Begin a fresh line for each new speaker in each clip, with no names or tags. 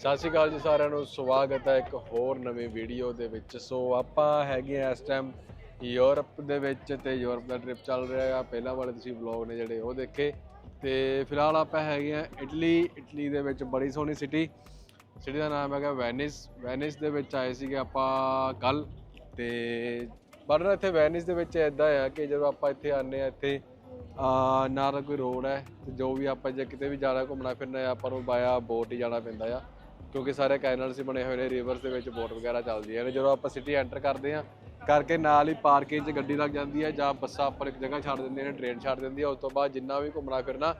ਸਤਿ ਸ਼੍ਰੀ ਅਕਾਲ ਜੀ ਸਾਰਿਆਂ ਨੂੰ, ਸਵਾਗਤ ਹੈ ਇੱਕ ਹੋਰ ਨਵੀਂ ਵੀਡੀਓ ਦੇ ਵਿੱਚ। ਸੋ ਆਪਾਂ ਹੈਗੇ ਆ ਇਸ ਟਾਈਮ ਯੂਰਪ ਦੇ ਵਿੱਚ ਤੇ ਯੂਰਪ ਦਾ ਟ੍ਰਿਪ ਚੱਲ ਰਿਹਾ ਆ ਪਹਿਲਾਂ ਵਾਲੇ ਤੁਸੀਂ ਵਲੌਗ ਨੇ ਜਿਹੜੇ ਉਹ ਦੇਖੇ। ਤੇ ਫਿਲਹਾਲ ਆਪਾਂ ਹੈਗੇ ਆ ਇਟਲੀ ਇਟਲੀ ਦੇ ਵਿੱਚ ਬੜੀ ਸੋਹਣੀ ਸਿਟੀ ਸਿਟੀ ਦਾ ਨਾਮ ਹੈਗਾ ਵੈਨਿਸ ਵੈਨਿਸ ਦੇ ਵਿੱਚ ਆਏ ਸੀਗੇ ਆਪਾਂ ਕੱਲ। ਤੇ ਪਰ ਇੱਥੇ ਵੈਨਿਸ ਦੇ ਵਿੱਚ ਇਦਾਂ ਆ ਕਿ ਜਦੋਂ ਆਪਾਂ ਇੱਥੇ ਆਨੇ ਆ ਇੱਥੇ, ਆ, ਨਾ ਕੋਈ ਰੋਡ ਹੈ। ਤੇ ਜੋ ਵੀ ਆਪਾਂ ਜੇ ਕਿਤੇ ਵੀ ਜਾਣਾ ਘੁੰਮਣਾ ਫਿਰਨਾ ਹੈ ਆਪਾਂ ਨੂੰ ਬਾਇਆ ਬੋਟ ਹੀ ਜਾਣਾ ਪੈਂਦਾ ਆ। ਕਿਉਂਕਿ ਸਾਰੇ ਕੈਨਲਸ ਹੀ ਬਣੇ ਹੋਏ ਨੇ ਰਿਵਰਸ ਦੇ ਵਿੱਚ ਬੋਟ ਵਗੈਰਾ ਚੱਲਦੀਆਂ ਨੇ ਜਦੋਂ ਆਪਾਂ ਸਿਟੀ ਐਂਟਰ ਕਰਦੇ ਆ ਕਰਕੇ ਨਾਲ ਹੀ ਪਾਰਕਿੰਗ 'ਚ ਗੱਡੀ ਲੱਗ ਜਾਂਦੀ ਹੈ ਜਾਂ ਬੱਸਾਂ ਆਪਾਂ ਇੱਕ ਜਗ੍ਹਾ ਛੱਡ ਦਿੰਦੀਆਂ ਨੇ ਟ੍ਰੇਨ ਛੱਡ ਦਿੰਦੀ ਹੈ ਉਸ ਤੋਂ ਬਾਅਦ ਜਿੰਨਾ ਵੀ ਘੁੰਮਣਾ ਫਿਰਨਾ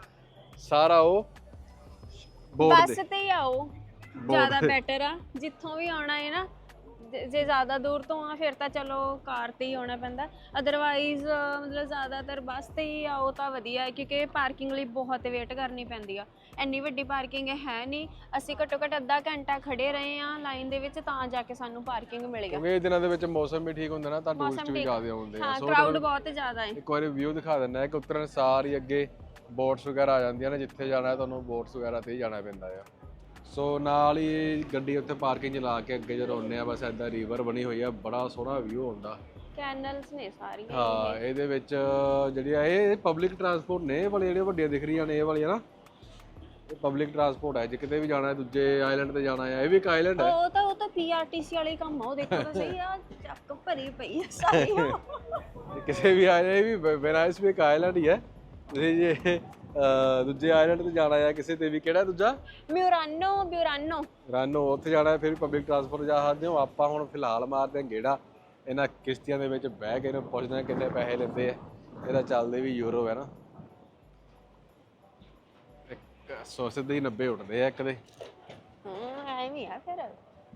ਸਾਰਾ ਉਹ ਬੋਟ
ਬੱਸ ਤੇ ਹੀ ਆਓ ਜ਼ਿਆਦਾ ਬੈਟਰ ਆ। ਜਿੱਥੋਂ ਵੀ ਆਉਣਾ ਹੈ ਨਾ ਜੇ ਜ਼ਿਆਦਾ ਦੂਰ ਤੋਂ ਆ ਫਿਰ ਤਾਂ ਚਲੋ ਕਾਰ ਤੇ ਹੀ ਆਉਣਾ ਪੈਂਦਾ। ਅਦਰਵਾਈਜ਼ ਮਤਲਬ ਜ਼ਿਆਦਾਤਰ ਬੱਸ ਤੇ ਹੀ ਆਓ ਤਾਂ ਵਧੀਆ ਹੈ ਕਿਉਂਕਿ ਪਾਰਕਿੰਗ ਲਈ ਬਹੁਤ ਵੇਟ ਕਰਨੀ ਪੈਂਦੀ ਆ। ਇੰਨੀ ਵੱਡੀ ਪਾਰਕਿੰਗ ਹੈ ਨਹੀਂ। ਅਸੀਂ ਘੱਟੋ ਘੱਟ ਅੱਧਾ ਘੰਟਾ ਖੜੇ ਰਹੇ ਆ ਲਾਈਨ ਦੇ ਵਿੱਚ ਤਾਂ ਜਾ ਕੇ ਸਾਨੂੰ ਪਾਰਕਿੰਗ ਮਿਲ ਗਿਆ
ਕਿਉਂਕਿ ਇਹ ਦਿਨਾਂ ਦੇ ਵਿੱਚ ਮੌਸਮ ਵੀ ਠੀਕ ਹੁੰਦਾ ਨਾ ਤਾਂ ਟੂਰਿਸਟ ਵੀ ਜ਼ਿਆਦਾ ਆਉਂਦੇ ਆ।
ਹਾਂ
ਸੋ
ਕਰਾਊਡ ਬਹੁਤ ਜ਼ਿਆਦਾ ਹੈ।
ਇੱਕ ਵਾਰੀ ਵਿਊ ਦਿਖਾ ਦਿੰਦਾ ਹੈ ਕਿ ਉਤਰਨ ਸਾਰ ਹੀ ਅੱਗੇ ਬੋਟਸ ਵਗੈਰਾ ਆ ਜਾਂਦੀਆਂ ਨੇ ਜਿੱਥੇ ਜਾਣਾ ਤੁਹਾਨੂੰ ਬੋਟਸ ਵਗੈਰਾ ਤੇ ਹੀ ਜਾਣਾ ਪੈਂਦਾ ਆ। ਸੋ ਨਾਲ ਹੀ ਗੱਡੀ ਉੱਥੇ ਪਾਰਕਿੰਗ 'ਚ ਲਾ ਕੇ ਅੱਗੇ ਜਦੋਂ ਆਉਂਦੇ ਆ ਬਸ ਐਦਾਂ ਰਿਵਰ ਬਣੀ ਹੋਈ ਆ ਬੜਾ ਸੋਹਣਾ ਵਿਊ ਹੁੰਦਾ।
ਕੈਨਲਸ ਨੇ ਸਾਰੀਆਂ
ਹਾਂ ਇਹਦੇ ਵਿੱਚ ਜਿਹੜੀ ਆ ਇਹ ਪਬਲਿਕ ਟਰਾਂਸਪੋਰਟ ਨੇ ਇਹ ਵਾਲੀ ਜਿਹੜੀਆਂ ਵੱਡੀਆਂ ਦਿਖ ਰਹੀਆਂ ਨੇ ਇਹ ਵਾਲੀਆਂ ਨਾ। ਇਹ ਪਬਲਿਕ ਟਰਾਂਸਪੋਰਟ ਹੈ ਜੇ ਕਿਤੇ ਵੀ ਜਾਣਾ ਹੈ ਦੂਜੇ ਆਈਲੈਂਡ ਤੇ ਜਾਣਾ ਹੈ ਇਹ ਵੀ ਇੱਕ ਆਈਲੈਂਡ ਹੈ।
ਉਹ ਤਾਂ ਉਹ ਤਾਂ ਪੀਆਰਟੀਸੀ ਵਾਲੇ ਕੰਮ ਆ ਉਹ ਦੇਖੋ ਤਾਂ ਸਹੀ ਆ ਚੱਕ ਭਰੀ ਪਈ ਆ
ਇਹ ਕਿਸੇ ਵੀ ਆਈਲੈਂਡ ਇਹ ਵੀ ਵੈਨਾਈਸ ਵੀ ਇੱਕ ਆਈਲੈਂਡ ਹੀ ਹੈ। ਤੁਸੀਂ ਜੇ ਦੂਜੇ ਆਈਲੈਂਡ ਤੇ ਜਾਣਾ ਹੈ ਕਿਸੇ ਤੇ ਵੀ। ਕਿਹੜਾ ਦੂਜਾ?
ਮਿਊਰਾਨੋ ਬਿਊਰਾਨੋ।
ਰਾਨੋ ਉੱਥੇ ਜਾਣਾ ਹੈ ਫਿਰ ਪਬਲਿਕ ਟਰਾਂਸਪੋਰਟ ਜਾ ਸਕਦੇ ਹੋ। ਆਪਾਂ ਹੁਣ ਫਿਲਹਾਲ ਮਾਰਦੇ ਹਾਂ ਗੇੜਾ। ਇਹਨਾਂ ਕਿਸ਼ਤੀਆਂ ਦੇ ਵਿੱਚ ਬਹਿ ਕੇ ਇਹਨੂੰ ਪੁੱਛਦੇ ਕਿੰਨੇ ਪੈਸੇ ਲੈਂਦੇ ਆ। ਇਹਦਾ ਚੱਲਦੇ ਵੀ ਯੂਰੋ ਹੈ ਨਾ। ਇੱਕ ਸੌ ਸਿੱਧੇ ਹੀ 90 ਉੱਠਦੇ ਆ ਇੱਕ ਦੇ।
ਹਾਂ ਐਵੇਂ ਆ ਫਿਰ।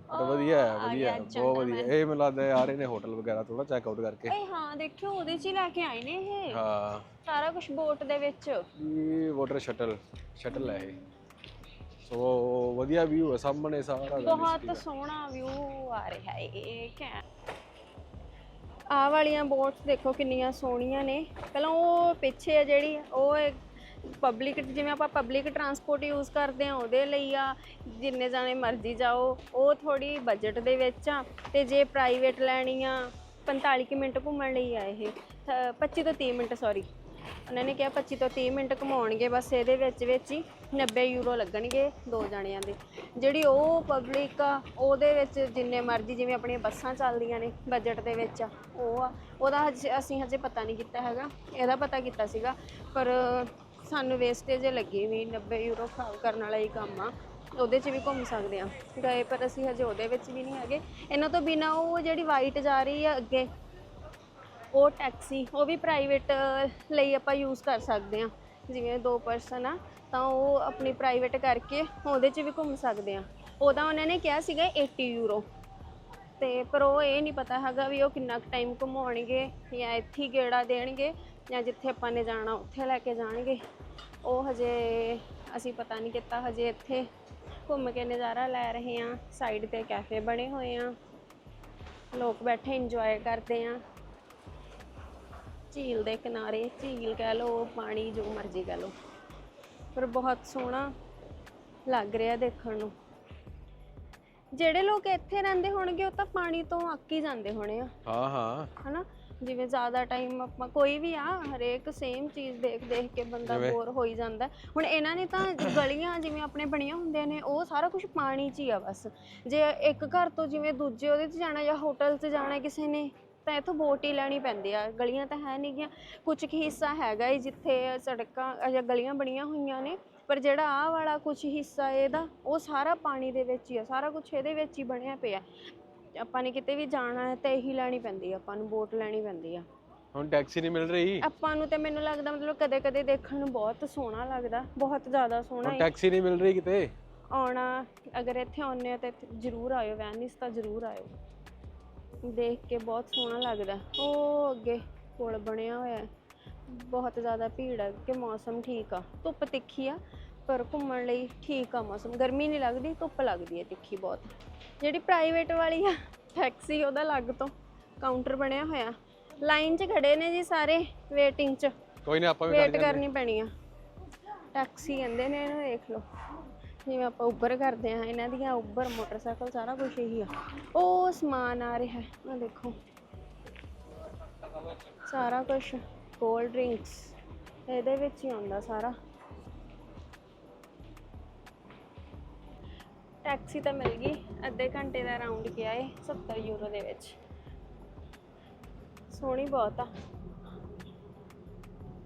ਪਰ ਵਧੀਆ ਹੈ ਵਧੀਆ ਹੈ, ਬਹੁਤ ਵਧੀਆ। ਇਹ ਮੈਨੂੰ ਲੱਗਦਾ ਆ ਰਹੇ ਨੇ ਹੋਟਲ ਵਗੈਰਾ ਥੋੜਾ ਚੈੱਕ ਆਊਟ ਕਰਕੇ।
ਏ ਹਾਂ ਦੇਖਿਓ ਉਹਦੇ ਚ ਹੀ ਲੈ ਕੇ ਆਏ ਨੇ ਇਹ।
ਹਾਂ।
ਸਾਰਾ ਕੁਝ ਬੋਟ ਦੇ ਵਿੱਚ।
ਇਹ ਵਾਟਰ ਸ਼ਟਲ ਸ਼ਟਲ ਹੈ ਇਹ। ਸੋ ਵਧੀਆ ਵਿਊ ਹੈ ਸਾਹਮਣੇ ਸਾਰਾ
ਬਹੁਤ ਸੋਹਣਾ ਵਿਊ ਆ ਰਿਹਾ ਹੈ ਇਹ ਕਿਆ ਆਹ ਵਾਲੀਆਂ ਬੋਟਸ ਦੇਖੋ ਕਿੰਨੀਆਂ ਸੋਹਣੀਆਂ ਨੇ। ਪਹਿਲਾਂ ਉਹ ਪਿੱਛੇ ਆ ਜਿਹੜੀ ਉਹ ਪਬਲਿਕ ਜਿਵੇਂ ਆਪਾਂ ਪਬਲਿਕ ਟਰਾਂਸਪੋਰਟ ਯੂਜ਼ ਕਰਦੇ ਆ ਉਹਦੇ ਲਈ ਆ ਜਿੰਨੇ ਜਾਣੇ ਮਰਜ਼ੀ ਜਾਓ ਉਹ ਥੋੜੀ ਬਜਟ ਦੇ ਵਿੱਚ ਆ ਤੇ ਜੇ ਪ੍ਰਾਈਵੇਟ ਲੈਣੀ ਆ 45 ਕੁ ਮਿੰਟ ਘੁੰਮਣ ਲਈ ਆ ਇਹ ਅ, 25 ਤੋਂ 30 ਮਿੰਟ ਸੌਰੀ ਉਹਨਾਂ ਨੇ ਕਿਹਾ 25 ਤੋਂ 30 ਮਿੰਟ ਘੁਮਾਉਣਗੇ ਬਸ ਇਹਦੇ ਵਿੱਚ ਵਿੱਚ ਹੀ 90 ਯੂਰੋ ਲੱਗਣਗੇ ਦੋ ਜਣਿਆਂ ਦੇ। ਜਿਹੜੀ ਉਹ ਪਬਲਿਕ ਆ ਉਹਦੇ ਵਿੱਚ ਜਿੰਨੇ ਮਰਜ਼ੀ ਜਿਵੇਂ ਆਪਣੀਆਂ ਬੱਸਾਂ ਚੱਲਦੀਆਂ ਨੇ ਬਜਟ ਦੇ ਵਿੱਚ ਆ ਉਹ ਆ। ਉਹਦਾ ਹਜੇ- ਅਸੀਂ ਹਜੇ ਪਤਾ ਨਹੀਂ ਕੀਤਾ ਹੈਗਾ ਇਹਦਾ ਪਤਾ ਕੀਤਾ ਸੀਗਾ ਪਰ ਸਾਨੂੰ ਵੇਸਟੇਜ ਲੱਗੀ ਵੀ 90 ਯੂਰੋ ਖਰਾਬ ਕਰਨ ਵਾਲਾ ਹੀ ਕੰਮ ਆ, ਉਹਦੇ 'ਚ ਵੀ ਘੁੰਮ ਸਕਦੇ ਆ। ਗਏ ਪਰ ਅਸੀਂ ਹਜੇ ਉਹਦੇ ਵਿੱਚ ਵੀ ਨਹੀਂ ਹੈਗੇ। ਇਹਨਾਂ ਤੋਂ ਬਿਨਾ ਉਹ ਜਿਹੜੀ ਵਾਈਟ ਜਾ ਰਹੀ ਆ ਅੱਗੇ, ਉਹ ਟੈਕਸੀ ਉਹ ਵੀ ਪ੍ਰਾਈਵੇਟ ਲਈ ਆਪਾਂ ਯੂਜ਼ ਕਰ ਸਕਦੇ ਆ। ਜਿਵੇਂ ਦੋ ਪਰਸਨ ਆ, ਤਾਂ ਉਹ ਆਪਣੀ ਪ੍ਰਾਈਵੇਟ ਕਰਕੇ ਉਹਦੇ 'ਚ ਵੀ ਘੁੰਮ ਸਕਦੇ ਆ। ਉਹਦਾ ਉਹਨਾਂ ਨੇ ਕਿਹਾ ਸੀਗਾ 80 ਯੂਰੋ ਤੇ ਪਰ ਉਹ ਇਹ ਨਹੀਂ ਪਤਾ ਹੈਗਾ ਵੀ ਉਹ ਕਿੰਨਾ ਕੁ ਟਾਈਮ ਘੁਮਾਉਣਗੇ ਜਾਂ ਇੱਥੇ ਗੇੜਾ ਦੇਣਗੇ। ਜਾਂ ਜਿੱਥੇ ਆਪਾਂ ਨੇ ਜਾਣਾ ਉੱਥੇ ਲੈ ਕੇ ਜਾਣਗੇ। ਉਹ ਹਜੇ ਅਸੀਂ ਪਤਾ ਨਹੀਂ ਕੀਤਾ ਹਜੇ ਇੱਥੇ ਘੁੰਮ ਕੇ ਨਜ਼ਾਰਾ ਲੈ ਰਹੇ ਆ ਸਾਈਡ ਤੇ ਕੈਫੇ ਬਣੇ ਹੋਏ ਆ ਲੋਕ ਬੈਠੇ ਇੰਜੋਏ ਕਰਦੇ ਆ ਝੀਲ ਦੇ ਕਿਨਾਰੇ ਝੀਲ ਕਹਿ ਲਓ ਪਾਣੀ ਜੋ ਮਰਜ਼ੀ ਕਹਿ ਲਓ। ਪਰ ਬਹੁਤ ਸੋਹਣਾ ਲੱਗ ਰਿਹਾ ਦੇਖਣ ਨੂੰ। ਜਿਹੜੇ ਲੋਕ ਇੱਥੇ ਰਹਿੰਦੇ ਹੋਣਗੇ ਉਹ ਤਾਂ ਪਾਣੀ ਤੋਂ ਅੱਕ ਹੀ ਜਾਂਦੇ ਹੋਣੇ ਆ।
ਹਾਂ ਹਾਂ।
ਹਨਾ? ਜਿਵੇਂ ਜ਼ਿਆਦਾ ਟਾਈਮ ਆਪਾਂ ਕੋਈ ਵੀ ਆ ਹਰੇਕ ਸੇਮ ਚੀਜ਼ ਦੇਖ ਦੇਖ ਕੇ ਬੰਦਾ
ਜਿਵੇਂ?
ਬੋਰ ਹੋਈ ਜਾਂਦਾ। ਹੁਣ ਇਹਨਾਂ ਨੇ ਤਾਂ ਗਲੀਆਂ ਜਿਵੇਂ ਆਪਣੇ ਬਣੀਆਂ ਹੁੰਦੀਆਂ ਨੇ ਉਹ ਸਾਰਾ ਕੁਝ ਪਾਣੀ 'ਚ ਹੀ ਆ ਬਸ। ਜੇ ਇੱਕ ਘਰ ਤੋਂ ਜਿਵੇਂ ਦੂਜੇ ਉਹਦੇ 'ਚ ਜਾਣਾ ਜਾਂ ਹੋਟਲ 'ਚ ਜਾਣਾ ਕਿਸੇ ਨੇ ਤਾਂ ਇੱਥੋਂ ਬੋਟ ਹੀ ਲੈਣੀ ਪੈਂਦੀ ਆ। ਗਲੀਆਂ ਤਾਂ ਹੈ ਨਹੀਂ ਗੀਆਂ ਕੁਝ ਕੁ ਹਿੱਸਾ ਹੈਗਾ ਹੀ ਜਿੱਥੇ ਸੜਕਾਂ ਜਾਂ ਗਲੀਆਂ ਬਣੀਆਂ ਹੋਈਆਂ ਨੇ ਪਰ ਜਿਹੜਾ ਆਹ ਵਾਲਾ ਕੁਝ ਹਿੱਸਾ ਇਹਦਾ ਉਹ ਸਾਰਾ ਪਾਣੀ ਦੇ ਵਿੱਚ ਹੀ ਆ। ਸਾਰਾ ਕੁਝ ਇਹਦੇ ਵਿੱਚ ਹੀ ਬਣਿਆ ਪਿਆ। ਆਪਾਂ ਨੇ ਕਿਤੇ ਵੀ ਜਾਣਾ ਹੈ ਤਾਂ ਇਹੀ ਲੈਣੀ ਪੈਂਦੀ ਆ ਆਪਾਂ ਨੂੰ ਬੋਟ ਲੈਣੀ ਪੈਂਦੀ ਆ।
ਹੁਣ ਟੈਕਸੀ ਨਹੀਂ ਮਿਲ ਰਹੀ?
ਆਪਾਂ ਨੂੰ ਤੇ ਮੈਨੂੰ ਲੱਗਦਾ ਮਤਲਬ ਕਦੇ ਕਦੇ ਦੇਖਣ ਨੂੰ ਬਹੁਤ ਸੋਹਣਾ ਲੱਗਦਾ ਬਹੁਤ ਜ਼ਿਆਦਾ ਸੋਹਣਾ
ਹੁਣ
ਹੈ।
ਟੈਕਸੀ ਨਹੀਂ ਮਿਲ ਰਹੀ ਕਿਤੇ?
ਆਉਣਾ ਅਗਰ ਇੱਥੇ ਆਉਂਦੇ ਹੋ ਤਾਂ ਇੱਥੇ ਜ਼ਰੂਰ ਆਇਓ ਵੈਨਿਸ ਤਾਂ ਜ਼ਰੂਰ ਆਇਓ। ਦੇਖ ਕੇ ਬਹੁਤ ਸੋਹਣਾ ਲੱਗਦਾ। ਉਹ ਅੱਗੇ ਪੁਲ ਬਣਿਆ ਹੋਇਆ ਹੈ। ਬਹੁਤ ਜ਼ਿਆਦਾ ਭੀੜ ਹੈ ਕਿ ਮੌਸਮ ਠੀਕ ਆ। ਧੁੱਪ ਤਿੱਖੀ ਆ ਪਰ ਘੁੰਮਣ ਲਈ ਠੀਕ ਆ ਮੌਸਮ। ਗਰਮੀ ਨਹੀਂ ਲੱਗਦੀ ਧੁੱਪ ਲੱਗਦੀ ਹੈ ਤਿੱਖੀ ਬਹੁਤ। ਜਿਹੜੀ ਪ੍ਰਾਈਵੇਟ ਵਾਲੀ ਆ ਟੈਕਸੀ ਉਹਦਾ ਅਲੱਗ ਤੋਂ ਕਾਊਂਟਰ ਬਣਿਆ ਹੋਇਆ। ਲਾਈਨ 'ਚ ਖੜੇ ਨੇ ਜੀ ਸਾਰੇ ਵੇਟਿੰਗ 'ਚ।
ਕੋਈ ਨਹੀਂ ਆਪਾਂ ਵੀ
ਵੇਟ
ਕਰ
ਕਰਨੀ ਪੈਣੀ ਆ। ਟੈਕਸੀ ਕਹਿੰਦੇ ਨੇ ਇਹਨੂੰ ਦੇਖ ਲਓ। ਜਿਵੇਂ ਆਪਾਂ ਉੱਬਰ ਕਰਦੇ ਆ ਇਹਨਾਂ ਦੀਆਂ ਉੱਬਰ ਮੋਟਰਸਾਈਕਲ ਸਾਰਾ ਕੁਝ ਇਹੀ ਆ। ਉਹ ਸਮਾਨ ਆ ਰਿਹਾ ਆ ਦੇਖੋ। ਸਾਰਾ ਕੁਝ ਕੋਲਡ ਡਰਿੰਕਸ ਇਹਦੇ ਵਿੱਚ ਹੀ ਆਉਂਦਾ ਸਾਰਾ। ਟੈਕਸੀ ਤਾਂ ਮਿਲ ਗਈ ਅੱਧੇ ਘੰਟੇ ਦਾ ਰਾਉਂਡ ਗਿਆ ਏ 70 ਯੂਰੋ ਦੇ ਵਿੱਚ। ਸੋਹਣੀ ਬਹੁਤ ਆ।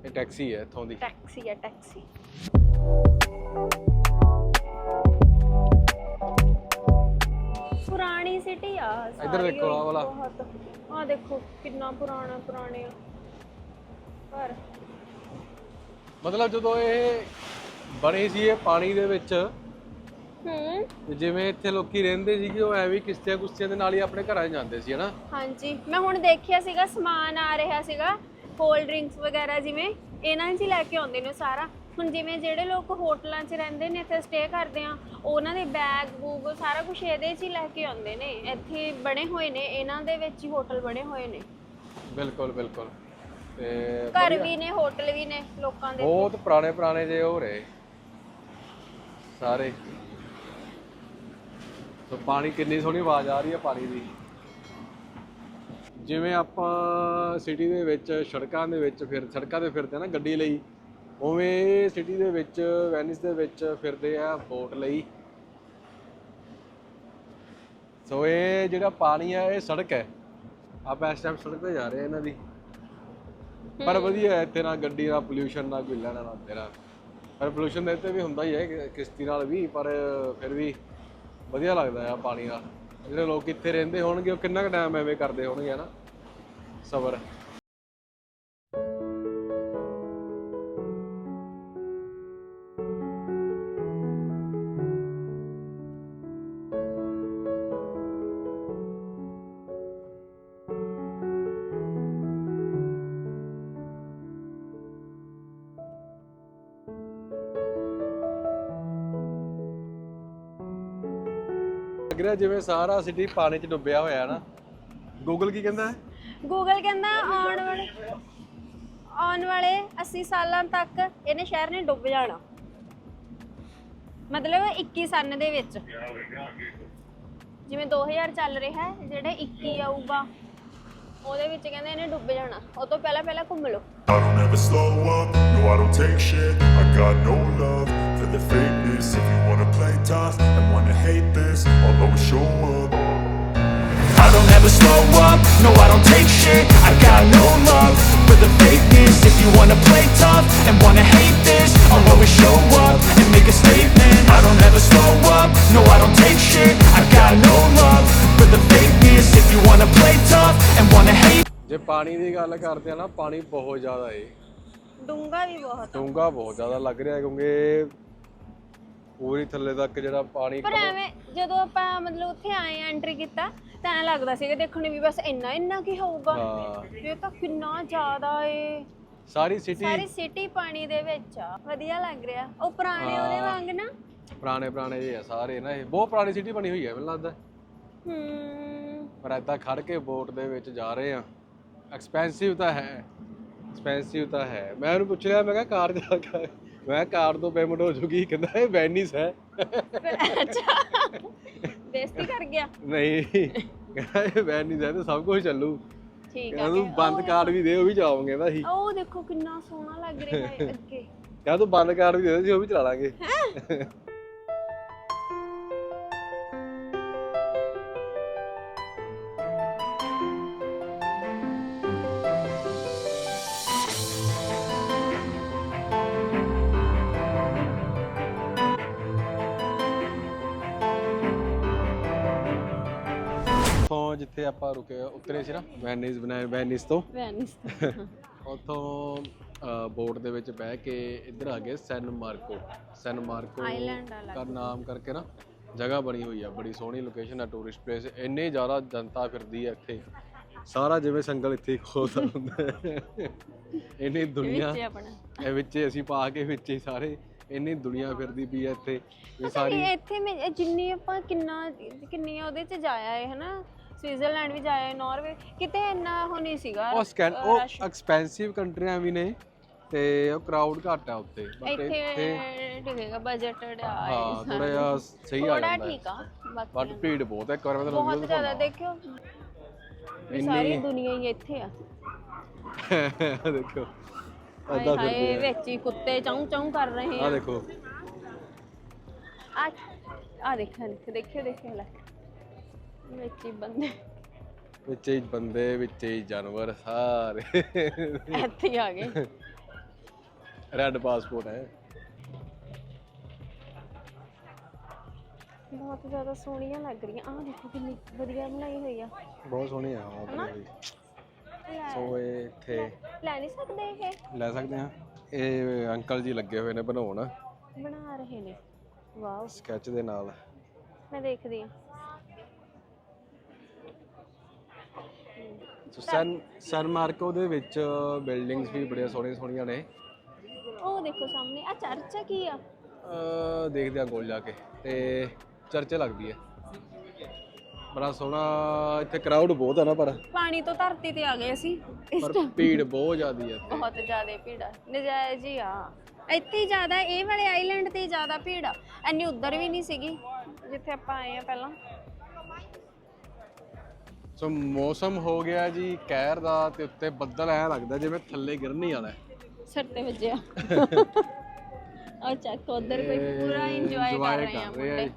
ਇਹ ਟੈਕਸੀ ਹੈ ਇੱਥੋਂ ਦੀ।
ਟੈਕਸੀ ਆ ਟੈਕਸੀ। ਪੁਰਾਣੀ ਸਿਟੀ ਆ
ਇੱਧਰ
ਸਾਰੀ
ਦੇਖੋ ਆਹ ਵਾਲਾ।
ਬਹੁਤ। ਆ ਦੇਖੋ ਕਿੰਨਾ ਪੁਰਾਣਾ ਪੁਰਾਣੇ ਆ। ਪਰ
ਮਤਲਬ ਜਦੋਂ ਇਹ ਬਣੀ ਸੀ ਇਹ ਪਾਣੀ ਦੇ ਵਿੱਚ
ਹੂੰ।
ਤੇ ਜਿਵੇਂ ਇੱਥੇ ਲੋਕੀ ਰਹਿੰਦੇ ਸੀਗੇ ਉਹ ਐਵੇਂ ਕਿਸ਼ਤੀਆਂ ਕੁਸ਼ਤੀਆਂ ਦੇ ਨਾਲ ਹੀ ਆਪਣੇ ਘਰਾਂ 'ਚ ਜਾਂਦੇ ਸੀ ਹਨਾ?
ਹਾਂਜੀ। ਮੈਂ ਹੁਣ ਦੇਖਿਆ ਸੀਗਾ ਸਮਾਨ ਆ ਰਿਹਾ ਸੀਗਾ ਕੋਲਡ ਡਰਿੰਕਸ ਵਗੈਰਾ ਜਿਵੇਂ ਇਹਨਾਂ 'ਚ ਹੀ ਲੈ ਕੇ ਆਉਂਦੇ ਨੇ ਸਾਰਾ। ਹੁਣ ਜਿਵੇਂ ਜਿਹੜੇ ਲੋਕ ਹੋਟਲਾਂ 'ਚ ਰਹਿੰਦੇ ਨੇ ਇੱਥੇ ਸਟੇ ਕਰਦੇ ਆ ਉਹਨਾਂ ਦੇ ਬੈਗ ਬੂਗ ਸਾਰਾ ਕੁਝ ਇਹਦੇ 'ਚ ਹੀ ਲੈ ਕੇ ਆਉਂਦੇ ਨੇ। ਇੱਥੇ ਬਣੇ ਹੋਏ ਨੇ ਇਹਨਾਂ ਦੇ ਵਿੱਚ ਹੀ ਹੋਟਲ ਬਣੇ ਹੋਏ ਨੇ।
ਬਿਲਕੁਲ ਬਿਲਕੁਲ। ਤੇ
ਘਰ ਵੀ ਨੇ ਹੋਟਲ ਵੀ ਨੇ ਲੋਕਾਂ ਦੇ।
ਬਹੁਤ ਪੁਰਾਣੇ ਪੁਰਾਣੇ ਜੇ ਹੋ ਰਹੇ। ਸਾਰੇ। ਸੋ ਪਾਣੀ ਕਿੰਨੀ ਸੋਹਣੀ ਆਵਾਜ਼ ਆ ਰਹੀ ਹੈ ਪਾਣੀ ਦੀ। ਜਿਵੇਂ ਆਪਾਂ ਸਿਟੀ ਦੇ ਵਿੱਚ ਸੜਕਾਂ ਦੇ ਵਿੱਚ ਫਿਰ ਸੜਕਾਂ ਤੇ ਫਿਰਦੇ ਆ ਨਾ ਗੱਡੀ ਲਈ ਉਵੇਂ ਸਿਟੀ ਦੇ ਵਿੱਚ ਵੈਨਿਸ ਦੇ ਵਿੱਚ ਫਿਰਦੇ ਆ ਬੋਟ ਲਈ। ਸੋ ਇਹ ਜਿਹੜਾ ਪਾਣੀ ਆ ਇਹ ਸੜਕ ਹੈ। ਆਪਾਂ ਇਸ ਟਾਈਮ ਸੜਕ ਤੇ ਜਾ ਰਹੇ ਆ ਇਹਨਾਂ ਦੀ। ਪਰ ਵਧੀਆ ਹੈ ਇੱਥੇ ਨਾ ਗੱਡੀ ਨਾ ਪੋਲਿਊਸ਼ਨ ਨਾ ਕੋਈ ਲੈਣਾ ਨਾ ਤੇਰਾ ਪਰ ਪੋਲਿਊਸ਼ਨ ਦੇ ਇੱਥੇ ਵੀ ਹੁੰਦਾ ਹੀ ਹੈ ਕਿਸ਼ਤੀ ਨਾਲ ਵੀ ਪਰ ਫਿਰ ਵੀ ਵਧੀਆ ਲੱਗਦਾ ਆ ਪਾਣੀ ਦਾ। ਜਿਹੜੇ ਲੋਕ ਇੱਥੇ ਰਹਿੰਦੇ ਹੋਣਗੇ, ਉਹ ਕਿੰਨਾ ਕੁ ਟਾਈਮ ਐਵੇਂ ਕਰਦੇ ਹੋਣਗੇ, ਹਨਾ? ਸਬਰ। ਲੱਗ ਜਿਵੇਂ ਸਾਰਾ ਸਿਟੀ ਪਾਣੀ 'ਚ ਡੁੱਬਿਆ ਹੋਇਆ ਨਾ। ਗੂਗਲ ਕੀ ਕਹਿੰਦਾ ਹੈ?
ਗੂਗਲ ਕਹਿੰਦਾ ਆਉਣ ਵਾਲੇ ਆਉਣ ਵਾਲੇ 80 ਸਾਲਾਂ ਤੱਕ ਇਹਨੇ ਸ਼ਹਿਰ ਨੇ ਡੁੱਬ ਜਾਣਾ। ਮਤਲਬ 21 ਸਨ ਦੇ ਵਿੱਚ। ਜਿਵੇਂ 2000 ਚੱਲ ਰਿਹਾ ਹੈ, ਜਿਹੜੇ 21 ਆਊਗਾ। ਉਹਦੇ ਵਿੱਚ ਕਹਿੰਦੇ ਇਹਨੇ ਡੁੱਬ ਜਾਣਾ ਉਹ ਤੋਂ ਪਹਿਲਾਂ ਪਹਿਲਾਂ ਘੁੰਮ ਲਓ
I don't ever slow up, no I don't take shit I got no love for the fakeness If you wanna play tough and wanna hate this I'll always show up I don't ever slow up, no I don't take shit I got no love for the fakeness If you wanna play tough and wanna hate this I'll always show up and make a statement I don't ever slow up, no I don't take shit I got no love for the fakeness If you wanna play tough and wanna hate
ਜੇ ਪਾਣੀ ਦੀ ਗੱਲ ਕਰਦੇ ਆ ਨਾ ਪਾਣੀ ਬਹੁਤ ਜ਼ਿਆਦਾ ਏ
ਡੂੰਗਾ ਵੀ ਬਹੁਤ ਆ।
ਡੂੰਘਾ ਬਹੁਤ ਜ਼ਿਆਦਾ ਲੱਗ ਰਿਹਾ ਕਿਉਂਕਿ ਪੂਰੀ ਥੱਲੇ ਤੱਕ ਜਿਹੜਾ ਪਾਣੀ
ਪਰ ਐਵੇਂ ਜਦੋਂ ਆਪਾਂ ਮਤਲਬ ਉੱਥੇ ਆਏ ਐਂਟਰੀ ਕੀਤਾ ਤਾਂ ਐਂ ਲੱਗਦਾ ਸੀਗਾ ਦੇਖਣ ਨੂੰ ਵੀ ਬਸ ਇੰਨਾ ਇੰਨਾ ਕੀ ਹੋਊਗਾ।
ਹਾਂ।
ਇਹ ਤਾਂ ਕਿੰਨਾ ਜ਼ਿਆਦਾ ਏ।
ਸਾਰੀ ਸਿਟੀ
ਸਾਰੀ ਸਿਟੀ ਪਾਣੀ ਦੇ ਵਿੱਚ ਆ। ਵਧੀਆ ਲੱਗ ਰਿਹਾ। ਉਹ ਪੁਰਾਣੇ ਉਹਦੇ ਵਾਂਗ ਨਾ।
ਪੁਰਾਣੇ ਪੁਰਾਣੇ ਜਿਹੇ ਆ ਸਾਰੇ ਨਾ ਇਹ। ਬਹੁਤ ਪੁਰਾਣੀ ਸਿਟੀ ਬਣੀ ਹੋਈ ਹੈ ਮੈਨੂੰ ਲੱਗਦਾ।
ਹੂੰ।
ਪਰ ਏਦਾਂ ਖੜ ਕੇ ਬੋਟ ਦੇ ਵਿੱਚ ਜਾ ਰਹੇ ਆ। ਐਕਸਪੈਂਸਿਵ ਤਾਂ ਹੈ। ਐਕਸਪੈਂਸਿਵ ਤਾਂ ਹੈ। ਮੈਂ ਉਹਨੂੰ ਪੁੱਛ ਲਿਆ ਮੈਂ ਕਿਹਾ ਕਾਰ ਜਾ ਕੇ ਮੈਂ ਕਾਰ ਤੋਂ ਪੇਮੈਂਟ ਹੋ ਜੂਗੀ ਕਹਿੰਦਾ ਇਹ ਵੈਨਿਸ ਹੈ।
ਅੱਛਾ। ਬੇਇੱਜ਼ਤੀ ਕਰ ਗਿਆ।
ਨਹੀਂ ਕਹਿੰਦਾ ਇਹ ਵੈਨਿਸ ਹੈ ਤੇ ਸਭ ਕੁਝ ਚੱਲੂ।
ਠੀਕ
ਕਹਿੰਦਾ
ਆ
ਤੂੰ ਬੰਦ ਕਾਰ ਵੀ ਦੇ ਉਹ ਵੀ ਚਲਾਵਾਂਗੇ ਨਾ ਅਸੀਂ
ਉਹ ਦੇਖੋ ਕਿੰਨਾ ਸੋਹਣਾ ਲੱਗ ਰਿਹਾ ਹੈ ਅੱਗੇ।
ਕਹਿੰਦਾ ਤੂੰ ਬੰਦ ਕਾਰ ਵੀ ਦੇ ਦੇ ਅਸੀਂ ਉਹ ਵੀ ਚਲਾ ਲਾਂਗੇ। ਜਿੱਥੇ ਆਪਾਂ ਰੁਕੇ ਉਤਰੇ ਸੀ ਨਾ ਵੈਨਿਸ ਬਣਾ ਵੈਨਿਸ ਤੋਂ।
ਵੈਨਿਸ
ਉੱਥੋਂ ਬੋਟ ਦੇ ਵਿੱਚ ਬਹਿ ਕੇ ਇੱਧਰ ਆ ਗਏ ਸੈਨ ਮਾਰਕੋ। ਸੈਨ ਮਾਰਕੋ
ਆਈਲੈਂਡ
ਦਾ ਨਾਮ ਕਰਕੇ ਨਾ ਜਗ੍ਹਾ ਬਣੀ ਹੋਈ ਆ ਬੜੀ ਸੋਹਣੀ ਲੋਕੇਸ਼ਨ ਆ ਟੂਰਿਸਟ ਪਲੇਸ ਇੰਨੇ ਜ਼ਿਆਦਾ ਜਨਤਾ ਫਿਰਦੀ ਆ ਇੱਥੇ। ਸਾਰਾ ਜਿਵੇਂ ਸੰਗਲ ਇੱਥੇ ਹੀ ਖੋਲਦਾ ਹੁੰਦਾ। ਇੰਨੀ ਦੁਨੀਆ ਇਹ ਵਿੱਚ ਅਸੀਂ ਪਾ ਕੇ ਵਿੱਚ ਹੀ ਸਾਰੇ ਇੰਨੀ ਦੁਨੀਆ ਫਿਰਦੀ ਪਈ ਆ ਇੱਥੇ।
ਪਤਾ
ਸਾਰੀ
ਇੱਥੇ ਮੈਂ ਇਹ ਜਿੰਨੀ ਆਪਾਂ ਕਿੰਨਾ ਕਿੰਨੀ ਉਹਦੇ ਚ ਜਾਇਆ ਹੈ ਹਨਾ? ਸਵਿਟਜ਼ਰਲੈਂਡ ਵੀ ਹੈ ਨਾਰਵੇ ਕਿਤੇ ਇੰਨਾ ਉਹ ਨਹੀਂ ਸੀਗਾ
ਉਹ ਸਕੈਨ ਉਹ
rush।
ਐਕਸਪੈਂਸਿਵ ਕੰਟਰੀਆਂ ਵੀ ਨੇ ਤੇ ਉਹ ਕਰਾਊਡ ਘੱਟ ਆ ਉੱਤੇ। ਬਟ
ਇੱਥੇ ਡਿਗੇਗਾ ਬਜਟ
ਹਾਂ ਥੋੜਾ ਜਿਹਾ ਸਹੀ ਆ
ਥੋੜਾ
ਜਾਂਦਾ।
ਠੀਕ ਆ
ਬਟ
ਬਾਕੀ
ਭੀੜ ਬਹੁਤ ਹੈ ਇੱਕ ਵਾਰ ਮੈਂ ਤੁਹਾਨੂੰ
ਬਹੁਤ
video
ਜ਼ਿਆਦਾ। ਦੇਖਿਓ। ਵੀ ਸਾਰੀ ਦੁਨੀਆ ਹੀ ਇੱਥੇ ਆ।
ਦੇਖੋ
ਹਾਏ
ਅੱਧਾ
ਹਾਏ
ਫਿਰਦੇ ਆ।
ਵਿੱਚ ਹੀ ਕੁੱਤੇ ਚੌਂ ਚੌਂ ਕਰ ਰਹੇ
ਆ
ਆ।
ਦੇਖੋ।
ਆ ਆ ਦੇਖਣ ਦੇਖਿਓ ਦੇਖਿਓ ਲੈ। ਵਿੱਚ ਹੀ ਬੰਦੇ।
ਵਿੱਚ ਹੀ ਬੰਦੇ ਵਿੱਚ ਹੀ ਜਾਨਵਰ ਸਾਰੇ।
ਇੱਥੇ ਹੀ ਆ ਗਏ।
ਰੈੱਡ ਪਾਸਪੋਰਟ ਹੈ।
ਬਹੁਤ ਜ਼ਿਆਦਾ ਸੋਹਣੀਆਂ ਲੱਗ ਰਹੀਆਂ। ਆਹ ਦੇਖੋ ਕਿੰਨੀ ਵਧੀਆ ਬਣਾਈ ਹੋਈ ਆ।
ਬਹੁਤ ਸੋਹਣੀ ਆ ਉਹ ਬਣੀ ਹੋਈ।
ਲੈ
ਸੋ ਇਹ ਇੱਥੇ
ਲੈ ਨਹੀਂ ਸਕਦੇ ਇਹ?
ਲੈ ਸਕਦੇ ਆ ਇਹ ਅੰਕਲ ਜੀ ਲੱਗੇ ਹੋਏ ਨੇ ਬਣਾਉਣ।
ਬਣਾ ਰਹੇ ਨੇ। ਵਾਓ।
ਸਕੈਚ ਦੇ ਨਾਲ।
ਮੈਂ ਦੇਖਦੀ ਆ
ਸੋ ਸਨ ਸਨ ਮਾਰਕੋ ਦੇ ਵਿੱਚ ਬਿਲਡਿੰਗਸ ਵੀ ਬੜੀਆਂ ਸੋਹਣੀਆਂ ਸੋਹਣੀਆਂ ਨੇ।
ਉਹ ਦੇਖੋ ਸਾਹਮਣੇ ਆ ਚਰਚ ਆ ਕੀ ਆ?
ਅਹ ਦੇਖਦੇ ਆ ਕੋਲ ਜਾ ਕੇ ਤੇ ਚਰਚ ਲੱਗਦੀ ਹੈ ਬੜਾ ਸੋਹਣਾ ਇੱਥੇ ਕਰਾਊਡ ਬਹੁਤ ਆ ਨਾ ਪਰ।
ਪਾਣੀ ਤੋਂ ਧਰਤੀ ਤੇ ਆ ਗਏ ਅਸੀਂ। ਇਸ
ਪਰ
time
ਭੀੜ ਬਹੁਤ ਜ਼ਿਆਦੀ ਹੈ ਇੱਥੇ।
ਬਹੁਤ ਜ਼ਿਆਦਾ ਭੀੜ ਆ ਨਜਾਇਜ਼ ਹੀ ਆ। ਇੱਥੇ ਹੀ ਜ਼ਿਆਦਾ ਇਹ ਵਾਲੇ ਆਈਲੈਂਡ ਤੇ ਹੀ ਜ਼ਿਆਦਾ ਭੀੜ ਆ। ਐਨੀ ਉੱਧਰ ਵੀ ਨਹੀਂ ਸੀਗੀ ਜਿੱਥੇ ਆਪਾਂ ਆਏ ਆ ਪਹਿਲਾਂ।
ਸੋ ਮੌਸਮ ਹੋ ਗਿਆ ਜੀ ਕਹਿਰ ਦਾ ਤੇ ਉੱਤੇ ਬੱਦਲ ਐ ਲੱਗਦਾ ਜਿਵੇਂ ਥੱਲੇ ਗਿਰਨੀ ਵਾਲਾ
ਸਿਰ ਤੇ ਵੱਜਿਆ। ਆ ਚੱਕ ਉਧਰ ਕੋਈ ਪੂਰਾ ਇੰਜੋਏ ਕਰ ਰਹੇ ਆ ਮੁੰਡੇ।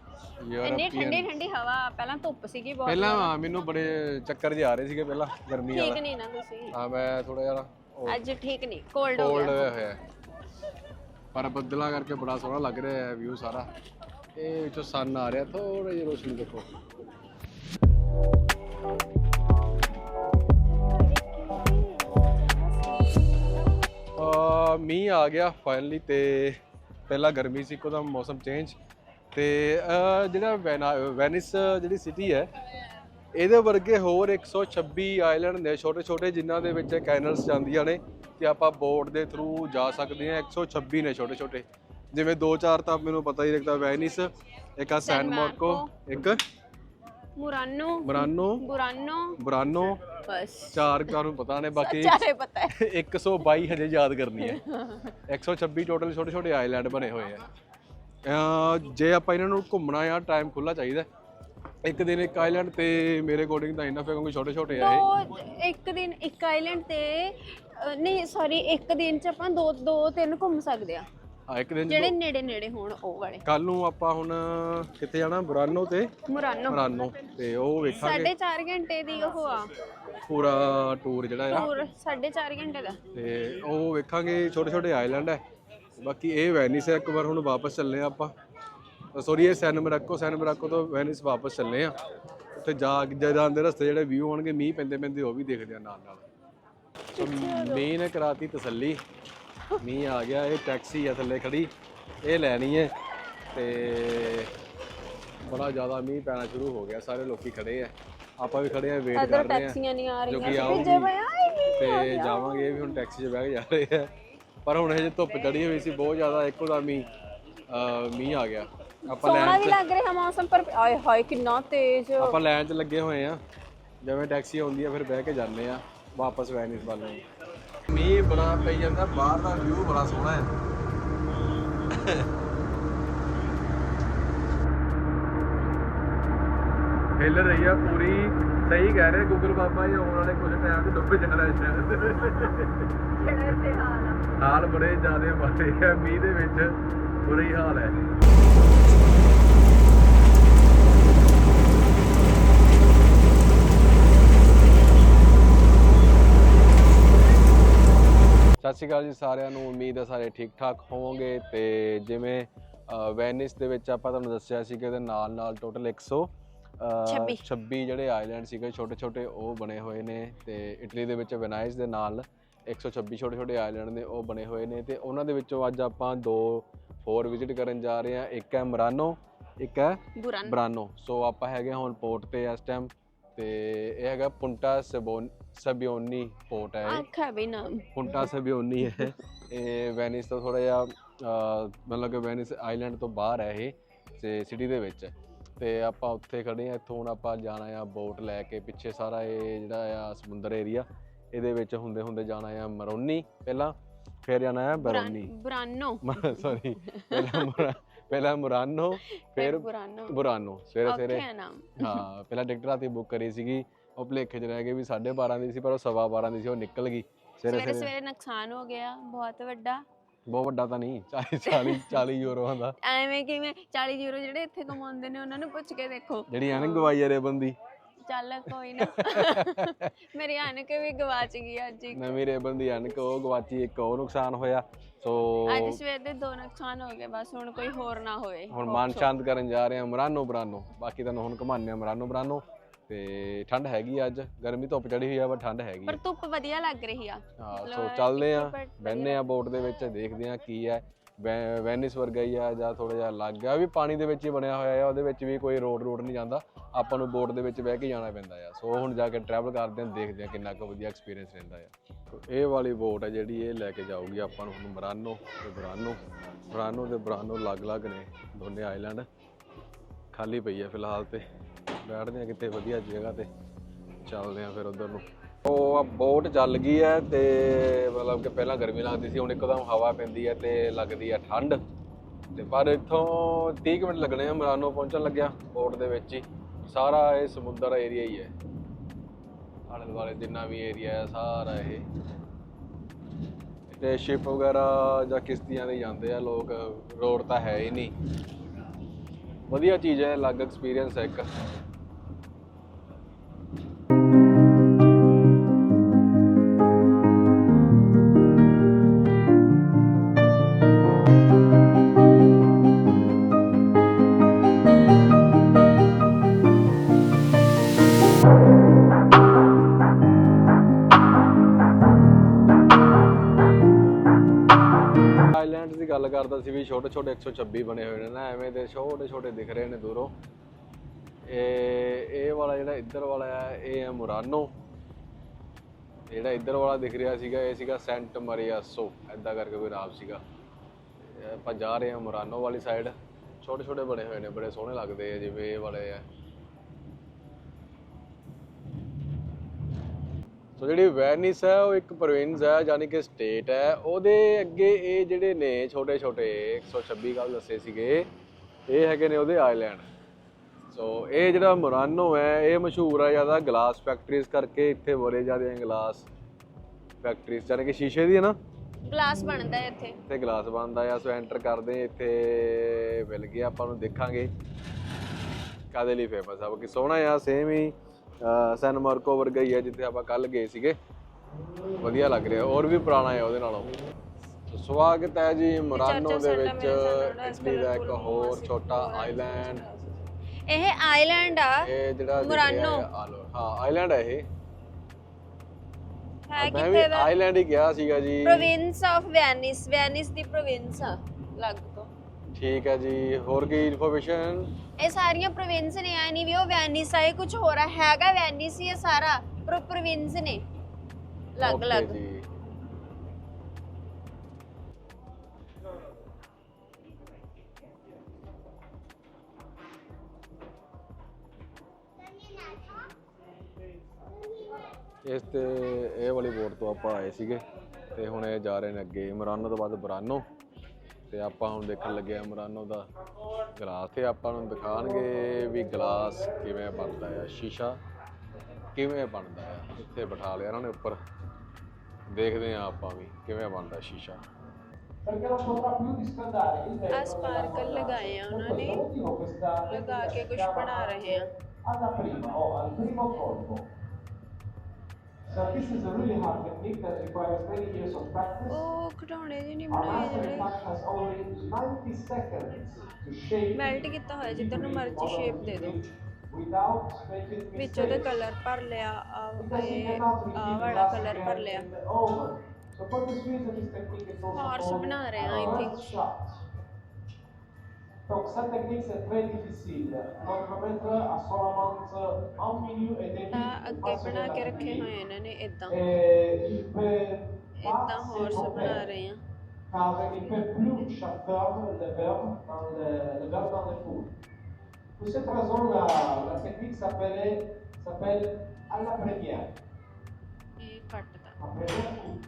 ਇੰਨੀ ਠੰਡੀ ਠੰਡੀ ਹਵਾ ਪਹਿਲਾਂ ਧੁੱਪ ਸੀਗੀ ਬਹੁਤ
ਪਹਿਲਾਂ ਹਾਂ, ਮੈਨੂੰ ਬੜੇ ਚੱਕਰ ਜਿਹੇ ਆ ਰਹੇ ਸੀਗੇ ਪਹਿਲਾਂ ਗਰਮੀ
ਠੀਕ
ਵਾਲਾ।
ਨਹੀਂ ਨਾ ਤੁਸੀਂ।
ਹਾਂ ਮੈਂ ਥੋੜਾ ਜਿਹਾ
ਅੱਜ ਠੀਕ ਨਹੀਂ ਕੋਲਡ ਹੋ ਗਿਆ।
ਹੋਇਆ। ਪਰ ਬੱਦਲਾਂ ਕਰਕੇ ਬੜਾ ਸੋਹਣਾ ਲੱਗ ਰਿਹਾ ਹੈ ਵਿਊ ਸਾਰਾ। ਇਹ ਵਿੱਚੋਂ ਸਨ ਆ ਰਿਹਾ ਥੋੜਾ ਜਿਹਾ ਰੋਸ਼ਨੀ ਦੇਖੋ। ਮੀਂਹ ਆ ਗਿਆ ਫਾਈਨਲੀ ਤੇ ਪਹਿਲਾਂ ਗਰਮੀ ਸੀ ਇੱਕਦਮ ਮੌਸਮ ਚੇਂਜ ਤੇ ਜਿਹੜਾ ਵੈਨਾ- ਵੈਨਿਸ ਜਿਹੜੀ ਸਿਟੀ ਹੈ ਇਹਦੇ ਵਰਗੇ ਹੋਰ 126 ਆਈਲੈਂਡ ਨੇ ਛੋਟੇ ਛੋਟੇ ਜਿਨ੍ਹਾਂ ਦੇ ਵਿੱਚ ਕੈਨਲਸ ਜਾਂਦੀਆਂ ਨੇ ਤੇ ਆਪਾਂ ਬੋਟ ਦੇ ਥਰੂ ਜਾ ਸਕਦੇ ਹਾਂ 126 ਨੇ ਛੋਟੇ ਛੋਟੇ। ਜਿਵੇਂ ਦੋ ਚਾਰ ਤਾਂ ਮੈਨੂੰ ਪਤਾ ਹੀ ਲੱਗਦਾ ਵੈਨਿਸ ਇੱਕ ਆ ਸੈਨ ਮਾਰਕੋ ਇੱਕ
ਮੁਰਾਨੋ
ਮਰਾਨੋ
ਬੁਰਾਨੋ।
ਬਰਾਨੋ।
ਬਸ।
ਚਾਰ ਤੁਹਾਨੂੰ ਪਤਾ ਨੇ ਬਾਕੀ
ਚਾਰੇ ਪਤਾ ਹੈ।
122 ਹਜੇ ਯਾਦ ਕਰਨੀ ਹੈ। 126 ਟੋਟਲ ਛੋਟੇ ਛੋਟੇ ਆਈਲੈਂਡ ਬਣੇ ਹੋਏ ਆ। ਅਹ ਜੇ ਆਪਾਂ ਇਹਨਾਂ ਨੂੰ ਘੁੰਮਣਾ ਆ ਟਾਈਮ ਖੁੱਲਾ ਚਾਹੀਦਾ ਇੱਕ ਦਿਨ ਇੱਕ ਆਈਲੈਂਡ ਤੇ ਮੇਰੇ ਅਕੋਰਡਿੰਗ ਤਾਂ ਇਨਫ ਹੈ ਕਿਉਂਕਿ ਛੋਟੇ ਛੋਟੇ ਆ ਇਹ।
ਦੋ ਇੱਕ ਦਿਨ ਇੱਕ ਆਈਲੈਂਡ ਤੇ ਅਹ, ਨਹੀਂ ਸੌਰੀ ਇੱਕ ਦਿਨ ਚ ਆਪਾਂ ਦੋ ਦੋ ਤਿੰਨ ਘੁੰਮ ਸਕਦੇ ਆ।
ਹਾਂ ਇੱਕ ਦਿਨ
ਜਿਹੜੇ ਨੇੜੇ ਨੇੜੇ ਹੋਣ ਉਹ ਵਾਲੇ।
ਕੱਲ ਨੂੰ ਆਪਾਂ ਹੁਣ ਕਿੱਥੇ ਜਾਣਾ? ਬਰਾਨੋ ਤੇ?
ਮੁਰਾਨੋ
ਮਰਾਨੋ ਤੇ ਉਹ ਵੇਖਾਂਗੇ।
ਸਾਢੇ ਚਾਰ ਘੰਟੇ ਦੀ ਉਹ ਆ।
ਪੂਰਾ ਟੂਰ ਜਿਹੜਾ ਆ
ਟੂਰ ਸਾਢੇ ਚਾਰ ਘੰਟੇ ਦਾ।
ਤੇ ਉਹ ਵੇਖਾਂਗੇ ਛੋਟੇ ਛੋਟੇ ਆਈਲੈਂਡ ਹੈ। ਬਾਕੀ ਇਹ ਵੈਨਿਸ ਹੈ ਇੱਕ ਵਾਰ ਹੁਣ ਵਾਪਸ ਚੱਲੇ ਆ ਆਪਾਂ। ਸੌਰੀ ਇਹ ਸੈਨ ਮਰਾਕੋ ਸੈਨ ਮਰਾਕੋ ਤੋਂ ਵੈਨਿਸ ਵਾਪਸ ਚੱਲੇ ਆ ਉੱਥੇ ਜਾ ਕੇ ਜਾਂਦੇ ਰਸਤੇ ਜਿਹੜੇ ਵਿਊ ਹੋਣਗੇ ਮੀਂਹ ਪੈਂਦੇ ਪੈਂਦੇ ਉਹ ਵੀ ਦੇਖਦੇ ਆ ਨਾਲ ਨਾਲ ਸੋ ਮੀਂਹ ਨੇ ਕਰਾਤੀ ਤਸੱਲੀ। ਮੀਂਹ ਆ ਗਿਆ ਇਹ ਟੈਕਸੀ ਆ ਥੱਲੇ ਖੜੀ ਇਹ ਲੈਣੀ ਹੈ ਤੇ ਬੜਾ ਜ਼ਿਆਦਾ ਮੀਂਹ ਪੈਣਾ ਸ਼ੁਰੂ ਹੋ ਗਿਆ ਸਾਰੇ ਲੋਕੀ ਖੜੇ ਆ। ਆਪਾਂ ਵੀ ਖੜੇ ਆ ਵੇਟ
ਇਧਰ
ਕਰ ਰਹੇ ਆ।
ਟੈਕਸੀਆਂ ਨਹੀਂ ਆ
ਜੋ
ਰਹੀਆਂ ਸੀ
ਤੇ ਜਾਵਾਂਗੇ ਇਹ ਵੀ ਹੁਣ ਟੈਕਸੀ 'ਚ ਬਹਿ ਕੇ ਜਾ ਰਹੇ ਆ। ਪਰ ਹੁਣ ਹਜੇ ਧੁੱਪ ਚੜੀ ਹੋਈ ਸੀ ਬਹੁਤ ਜ਼ਿਆਦਾ ਇੱਕੋ ਦਾ ਮੀਂਹ ਮੀਂਹ ਆ ਗਿਆ। ਆਪਾਂ
ਸੋਹਣਾ ਵੀ ਲੱਗ ਰਿਹਾ ਮੌਸਮ ਪਰ ਆਏ ਹਾਏ ਕਿੰਨਾ ਤੇਜ਼।
ਆਪਾਂ ਲਾਈਨ 'ਚ ਲੱਗੇ ਹੋਏ ਆ। ਜਿਵੇਂ ਟੈਕਸੀ ਆਉਂਦੀ ਆ ਫਿਰ ਬਹਿ ਕੇ ਜਾਂਦੇ ਆ ਵਾਪਸ ਵੈਨਿਸ ਵੱਲ ਨੂੰ। ਮੀਂਹ ਬੜਾ ਪਈ ਜਾਂਦਾ ਬਾਹਰ ਦਾ ਵਿਊ ਬੜਾ ਸੋਹਣਾ ਹੈ। ਹਿੱਲ ਰਹੀ ਆ ਪੂਰੀ ਸਹੀ ਕਹਿ ਰਹੇ ਗੂਗਲ ਬਾਬਾ ਜੀ ਆਉਣ ਵਾਲੇ ਕੁਝ ਟਾਈਮ 'ਚ ਡੁੱਬ ਜਾਣਾ ਹੈ ਸ਼ਾਇਦ
ਹਾਲ
ਬੜੇ ਜ਼ਿਆਦੇ ਮਾੜੇ ਆ ਮੀਂਹ ਦੇ ਵਿੱਚ ਬੁਰਾ ਹਾਲ ਹੈ। ਸਤਿ ਸ਼੍ਰੀ ਅਕਾਲ ਜੀ ਸਾਰਿਆਂ ਨੂੰ। ਉਮੀਦ ਹੈ ਸਾਰੇ ਠੀਕ ਠਾਕ ਹੋਵੋਗੇ ਤੇ ਜਿਵੇਂ ਵੈਨਿਸ ਦੇ ਵਿੱਚ ਆਪਾਂ ਤੁਹਾਨੂੰ ਦੱਸਿਆ ਸੀ ਕਿ ਇਹਦੇ ਨਾਲ ਨਾਲ ਟੋਟਲ 100 ਅ,
26
26 ਜਿਹੜੇ ਆਈਲੈਂਡ ਸੀਗੇ ਛੋਟੇ ਛੋਟੇ ਉਹ ਬਣੇ ਹੋਏ ਨੇ ਤੇ ਇਟਲੀ ਦੇ ਵਿੱਚ ਵੈਨਾਈਸ ਦੇ ਨਾਲ 126 ਛੋਟੇ ਛੋਟੇ ਆਈਲੈਂਡ ਨੇ ਉਹ ਬਣੇ ਹੋਏ ਨੇ ਤੇ ਉਹਨਾਂ ਦੇ ਵਿੱਚੋਂ ਅੱਜ ਆਪਾਂ ਦੋ ਹੋਰ ਵਿਜ਼ਿਟ ਕਰਨ ਜਾ ਰਹੇ ਹਾਂ। ਇੱਕ ਹੈ ਮਰਾਨੋ ਇੱਕ ਹੈ
ਬੁਰਾਨ
ਸੋ ਆਪਾਂ ਹੈਗੇ ਹਾਂ ਹੁਣ ਪੋਰਟ ਤੇ ਇਸ ਟਾਈਮ ਤੇ ਇਹ ਹੈਗਾ ਪੁੰਟਾ ਸਬੋਨ ਸਬਿਓਨੀ ਪੋਰਟ ਹੈ ਇਹ।
ਆਖਾ ਵੀ ਨਾਮ।
ਪੁੰਟਾ ਸਬਿਓਨੀ ਹੈ। ਇਹ ਵੈਨਿਸ ਤੋਂ ਥੋੜਾ ਜਿਹਾ ਅਹ, ਮਤਲਬ ਕਿ ਵੈਨਿਸ ਆਈਲੈਂਡ ਤੋਂ ਬਾਹਰ ਹੈ ਇਹ ਤੇ ਸਿਟੀ ਦੇ ਵਿੱਚ। ਹੈ। ਤੇ ਆਪਾਂ ਉੱਥੇ ਖੜੇ ਆ ਇੱਥੋਂ ਹੁਣ ਆਪਾਂ ਜਾਣਾ ਆ ਬੋਟ ਲੈ ਕੇ ਪਿੱਛੇ ਸਾਰਾ ਇਹ ਜਿਹੜਾ ਆ ਸਮੁੰਦਰ ਏਰੀਆ ਇਹਦੇ ਵਿੱਚ ਹੁੰਦੇ ਹੁੰਦੇ ਜਾਣਾ ਆ ਮਰੋਨੀ ਪਹਿਲਾਂ ਫਿਰ ਜਾਣਾ ਹੈ
ਬੁਰਾਨ-
ਬਰੌਨੀ। ਸੌਰੀ ਪਹਿਲਾਂ ਮੁਰਾ- ਪਹਿਲਾਂ ਮੁਰਾਨੋ ਫਿਰ
ਬੁਰਾਨੋ।
ਬੁਰਾਨੋ ਸਵੇਰੇ
ਔਖੇ
ਸਵੇਰੇ
ਆ ਨਾਮ।
ਹਾਂ ਪਹਿਲਾਂ ਟਿਕਟ ਰਾਤੀ ਬੁੱਕ ਕਰੀ ਸੀਗੀ ਉਹ ਭੁਲੇਖੇ 'ਚ ਰਹਿ ਗਏ ਵੀ 12:30 ਦੀ ਸੀ ਪਰ ਉਹ ਸਵਾ 12 ਦੀ ਸੀ ਉਹ ਨਿਕਲ ਗਈ। ਸਵੇਰੇ
ਸਵੇਰੇ ਨੁਕਸਾਨ ਹੋ ਗਿਆ ਬਹੁਤ ਵੱਡਾ।
ਬਹੁਤ ਵੱਡਾ ਤਾਂ ਨਹੀਂ 40 40 40 ਯੂਰੋ ਦਾ
ਐਵੇਂ ਕਿਵੇਂ 40 ਯੂਰੋ ਜਿਹੜੇ ਇੱਥੇ ਕਮਾਉਂਦੇ ਨੇ ਉਹਨਾਂ ਨੂੰ ਪੁੱਛ ਕੇ ਦੇਖੋ।
ਜਿਹੜੀ ਐਨ ਗਵਾਈ ਰੇ ਬੰਦੀ।
ਚੱਲ ਕੋਈ ਨਾ। ਮੇਰੀ ਐਨਕ ਵੀ ਗਵਾਚ ਗਈ ਅੱਜ ਇੱਕ।
ਨਵੀਂ ਰੇਬਨ ਦੀ ਐਨਕ ਉਹ ਗਵਾਚੀ ਇੱਕ ਉਹ ਨੁਕਸਾਨ ਹੋਇਆ। ਸੋ
ਅੱਜ ਸਵੇਰ ਦੇ ਦੋ ਨੁਕਸਾਨ ਹੋ ਗਏ ਬਸ ਹੁਣ ਕੋਈ ਹੋਰ ਨਾ ਹੋਵੇ।
ਹੁਣ ਮਨ ਸ਼ਾਂਤ ਕਰਨ ਜਾ ਰਹੇ ਹਾਂ ਮਰਾਨੋ ਬਰਾਨੋ ਬਾਕੀ ਤੁਹਾਨੂੰ ਹੁਣ ਹਾਂ ਮਰਾਨੋ ਬਰਾਨੋ ਤੇ ਠੰਡ ਹੈਗੀ ਆ ਅੱਜ ਗਰਮੀ ਧੁੱਪ ਚੜੀ ਹੋਈ ਆ ਪਰ ਠੰਡ ਹੈਗੀ
ਪਰ
ਆ
ਧੁੱਪ ਵਧੀਆ ਲੱਗ ਰਹੀ ਆ।
ਹਾਂ ਸੋ ਚੱਲਦੇ ਆ ਬੈੰਨੇ ਆ ਬੋਟ ਦੇ ਵਿੱਚ ਦੇਖਦੇ ਆ ਕੀ ਹੈ ਵੈਨਿਸ ਵਰਗਾ ਹੀ ਆ ਜਾਂ ਥੋੜਾ ਜਿਹਾ ਲੱਗ ਗਿਆ ਵੀ ਪਾਣੀ ਦੇ ਵਿੱਚ ਹੀ ਬਣਿਆ ਹੋਇਆ ਆ ਉਹਦੇ ਵਿੱਚ ਵੀ ਕੋਈ ਰੋਡ ਰੋਡ ਨਹੀਂ ਜਾਂਦਾ। ਆਪਾਂ ਨੂੰ ਬੋਟ ਦੇ ਵਿੱਚ ਬਹਿ ਕੇ ਜਾਣਾ ਪੈਂਦਾ ਆ। ਸੋ ਹੁਣ ਜਾ ਕੇ ਟਰੈਵਲ ਕਰਦੇ ਆ ਦੇਖਦੇ ਆ ਕਿੰਨਾ ਕੁ ਵਧੀਆ ਐਕਸਪੀਰੀਅੰਸ ਰਹਿੰਦਾ ਆ। ਸੋ ਇਹ ਵਾਲੀ ਬੋਟ ਹੈ ਜਿਹੜੀ ਇਹ ਲੈ ਕੇ ਜਾਊਗੀ ਆਪਾਂ ਨੂੰ ਹੁਣ ਮਰਾਨੋ ਤੇ ਬਰਾਨੋ ਬਰਾਨੋ ਤੇ ਬਰਾਨੋ ਅਲੱਗ-ਅਲੱਗ ਨੇ ਦੋਨੇ ਆਈਲੈਂਡ ਖਾਲੀ ਪਈ ਆ ਫਿਲਹਾਲ ਤੇ। ਬੈਠਦੇ ਆ ਕਿਤੇ ਵਧੀਆ ਜਗ੍ਹਾ ਤੇ। ਚੱਲਦੇ ਆ ਫਿਰ ਉਧਰ ਨੂੰ। ਉਹ ਆ ਬੋਟ ਚੱਲ ਗਈ ਹੈ ਤੇ ਮਤਲਬ ਕਿ ਪਹਿਲਾਂ ਗਰਮੀ ਲੱਗਦੀ ਸੀ, ਹੁਣ ਇੱਕਦਮ ਹਵਾ ਪੈਂਦੀ ਹੈ ਤੇ ਲੱਗਦੀ ਹੈ ਠੰਡ। ਤੇ ਪਰ ਇੱਥੋਂ 30 ਮਿੰਟ ਲੱਗਣੇ ਆ, ਮਰਾਨੋ ਪਹੁੰਚਣ ਲੱਗਿਆ ਬੋਟ ਦੇ ਵਿੱਚ ਹੀ। ਸਾਰਾ ਇਹ ਸਮੁੰਦਰ ਏਰੀਆ ਹੀ ਹੈ। ਆਲੇ ਦੁਆਲੇ ਜਿੰਨਾ ਵੀ ਏਰੀਆ ਹੈ, ਸਾਰਾ ਇਹ। ਤੇ ਸ਼ਿਪ ਵਗੈਰਾ ਜਾਂ ਕਿਸ਼ਤੀਆਂ ਦੇ ਜਾਂਦੇ ਆ ਲੋਕ, ਰੋਡ ਤਾਂ ਹੈ ਹੀ ਨਹੀਂ। ਵਧੀਆ ਚੀਜ਼ ਹੈ ਅਲੱਗ ਐਕਸਪੀਰੀਅੰਸ ਹੈ ਇੱਕ। ਛੋਟੇ ਛੋਟੇ 126 ਬਣੇ ਹੋਏ ਨੇ ਨਾ, ਐਵੇਂ ਦੇ ਛੋਟੇ ਛੋਟੇ ਦਿਖ ਰਹੇ ਨੇ ਦੂਰੋਂ। ਇਹ ਇਹ ਵਾਲਾ ਜਿਹੜਾ ਇੱਧਰ ਵਾਲਾ ਹੈ ਇਹ ਹੈ ਮੁਰਾਨੋ ਜਿਹੜਾ ਇੱਧਰ ਵਾਲਾ ਦਿਖ ਰਿਹਾ ਸੀਗਾ, ਇਹ ਸੀਗਾ ਸੈਂਟ ਮਰੀਆਸੋ ਐਦਾਂ ਕਰਕੇ ਕੋਈ ਨਾਮ ਸੀਗਾ। ਆਪਾਂ ਜਾ ਰਹੇ ਹਾਂ ਮੁਰਾਨੋ ਵਾਲੀ ਸਾਈਡ ਛੋਟੇ ਛੋਟੇ ਬਣੇ ਹੋਏ ਨੇ, ਬੜੇ ਸੋਹਣੇ ਲੱਗਦੇ ਆ, ਜਿਵੇਂ ਇਹ ਵਾਲੇ ਆ। ਸੋ ਜਿਹੜੀ ਵੈਨਿਸ ਹੈ ਉਹ ਇੱਕ ਪ੍ਰੋਵਿੰਸ ਹੈ ਯਾਨੀ ਕਿ ਸਟੇਟ ਹੈ। ਉਹਦੇ ਅੱਗੇ ਇਹ ਜਿਹੜੇ ਨੇ ਛੋਟੇ ਛੋਟੇ 126 ਗੱਲ ਦੱਸੇ ਸੀਗੇ ਇਹ ਹੈਗੇ ਨੇ ਉਹਦੇ ਆਈਲੈਂਡ ਸੋ ਇਹ ਜਿਹੜਾ ਮੁਰਾਨੋ ਹੈ ਇਹ ਮਸ਼ਹੂਰ ਹੈ ਜ਼ਿਆਦਾ ਗਲਾਸ ਫੈਕਟਰੀਜ਼ ਕਰਕੇ ਇੱਥੇ ਬੜੇ ਜ਼ਿਆਦਾ ਗਲਾਸ ਫੈਕਟਰੀਜ਼ ਯਾਨੀ ਕਿ ਸ਼ੀਸ਼ੇ ਦੀ ਹੈ ਨਾ?
ਗਲਾਸ ਬਣਦਾ ਹੈ ਇੱਥੇ।
ਇੱਥੇ ਗਲਾਸ ਬਣਦਾ ਆ ਸੋ ਐਂਟਰ ਕਰਦੇ ਇੱਥੇ ਮਿਲ ਗਿਆ ਆਪਾਂ ਨੂੰ ਦੇਖਾਂਗੇ। ਕਾਦੇ ਲਈ ਫੇਮਸ ਆ? ਬਾਕੀ ਸੋਹਣਾ ਆ ਸੇਮ ਹੀ। ਸੈਨ ਮਾਰਕੋ ਵਰਗਾ ਹੀ ਆ ਜਿੱਥੇ ਆਪਾਂ ਕੱਲ ਗਏ ਸੀਗੇ। ਵਧੀਆ ਲੱਗ ਰਿਹਾ ਹੋਰ ਵੀ ਪੁਰਾਣਾ ਹੈ ਉਹਦੇ ਨਾਲੋਂ। ਸਵਾਗਤ ਹੈ ਜੀ ਮੁਰਾਨੋ ਦੇ ਵਿੱਚ ਇਟਲੀ ਦਾ ਇੱਕ ਹੋਰ ਛੋਟਾ ਆਈਲੈਂਡ
ਇਹ ਆਈਲੈਂਡ ਆ
ਇਹ ਜਿਹੜਾ
ਮੁਰਾਨੋ।
ਹੈ, ਹਾਂ ਆਈਲੈਂਡ ਹੈ ਇਹ।
ਹੈ ਕਿੱਥੇ ਦਾ?
ਆਈਲੈਂਡ ਹੀ ਗਿਆ ਸੀਗਾ ਜੀ।
ਪ੍ਰੋਵਿੰਸ ਆਫ ਵੈਨਿਸ ਵੈਨਿਸ ਦੀ ਪ੍ਰੋਵਿੰਸ ਆ ਲੱਗ ਤੋਂ।
ਠੀਕ ਹੈ ਜੀ ਹੋਰ ਕੀ ਇਨਫੋਰਮੇਸ਼ਨ
ਇਹ ਸਾਰੀਆਂ ਪ੍ਰੋਵਿੰਸ ਨੇ ਐ ਨਹੀਂ ਵੀ ਉਹ ਵੈਨਿਸ ਆ ਇਹ ਕੁਝ ਹੋਰ ਆ ਹੈਗਾ ਵੈਨਿਸ ਹੀ ਇਹ ਸਾਰਾ ਪਰ ਪ੍ਰੋਵਿੰਸ ਨੇ। ਲੱਗ ਲੱਗ
ਜੀ। ਇਸ ਤੇ ਇਹ ਵਾਲੀ ਬੋਟ ਤੋਂ ਆਪਾਂ ਆਏ ਸੀਗੇ ਤੇ ਹੁਣ ਇਹ ਜਾ ਰਹੇ ਨੇ ਅੱਗੇ ਮਰਾਨੋ ਤੋਂ ਬਾਅਦ ਬਰਾਨੋ। ਤੇ ਆਪਾਂ ਹੁਣ ਦੇਖਣ ਲੱਗੇ ਆ ਮਰਾਨੋ ਦਾ ਗਲਾਸ ਤੇ ਆਪਾਂ ਨੂੰ ਦਿਖਾਣਗੇ ਵੀ ਗਲਾਸ ਕਿਵੇਂ ਬਣਦਾ ਆ, ਸ਼ੀਸ਼ਾ ਕਿਵੇਂ ਬਣਦਾ ਆ। ਇੱਥੇ ਬਿਠਾ ਲਿਆ ਇਹਨਾਂ ਨੇ ਉੱਪਰ। ਦੇਖਦੇ ਆ ਆਪਾਂ ਵੀ ਕਿਵੇਂ ਬਣਦਾ ਸ਼ੀਸ਼ਾ।
ਆ ਸਪਾਰਕਲ ਲਗਾਏ ਆ ਉਹਨਾਂ ਨੇ। ਲਗਾ ਕੇ ਕੁਝ ਬਣਾ ਰਹੇ ਆ।
So this is a really hard technique that requires many years of practice
ਉਹ ਖਿਡੌਣੇ ਜਿਹੇ ਨਹੀਂ
our
ਬਣਾਏ
master in
ਜਿਹੜੇ
fact has only 90 seconds to shape
melt ਕੀਤਾ ਹੋਇਆ ਜਿੱਧਰ ਨੂੰ ਮਰਜ਼ੀ ਸ਼ੇਪ ਦੇ ਦਿਓ
without making
ਵਿੱਚ ਉਹਦੇ
mistakes
ਕਲਰ ਭਰ ਲਿਆ ਆ ਇਹ ਵਾਲਾ ਕਲਰ ਭਰ ਲਿਆ
so for this reason this technique is also
Horse
called
ਬਣਾ ਰਹੇ ਆ,
shot Donc cette technique c'est très difficile. Chronomètre à solamente un minute et demi.
ਤਾਂ
pour
ਅੱਗੇ
passer
ਬਣਾ
la
ਕੇ ਰੱਖੇ
technique.
ਹੋਏ ਇਹਨਾਂ ਨੇ ਇਦਾਂ
Et il peut pas
ਇਦਾਂ ਹਾਰਸ ਬਣਾ
s'étouffer,
ਰਹੇ ਆ
car il peut plus chauffer le beurre dans le, le beurre dans le four. Pour cette raison, la, la technique s'appelait s'appelle à la première.
ਇਹ ਕੱਟਦਾ
La première coupe.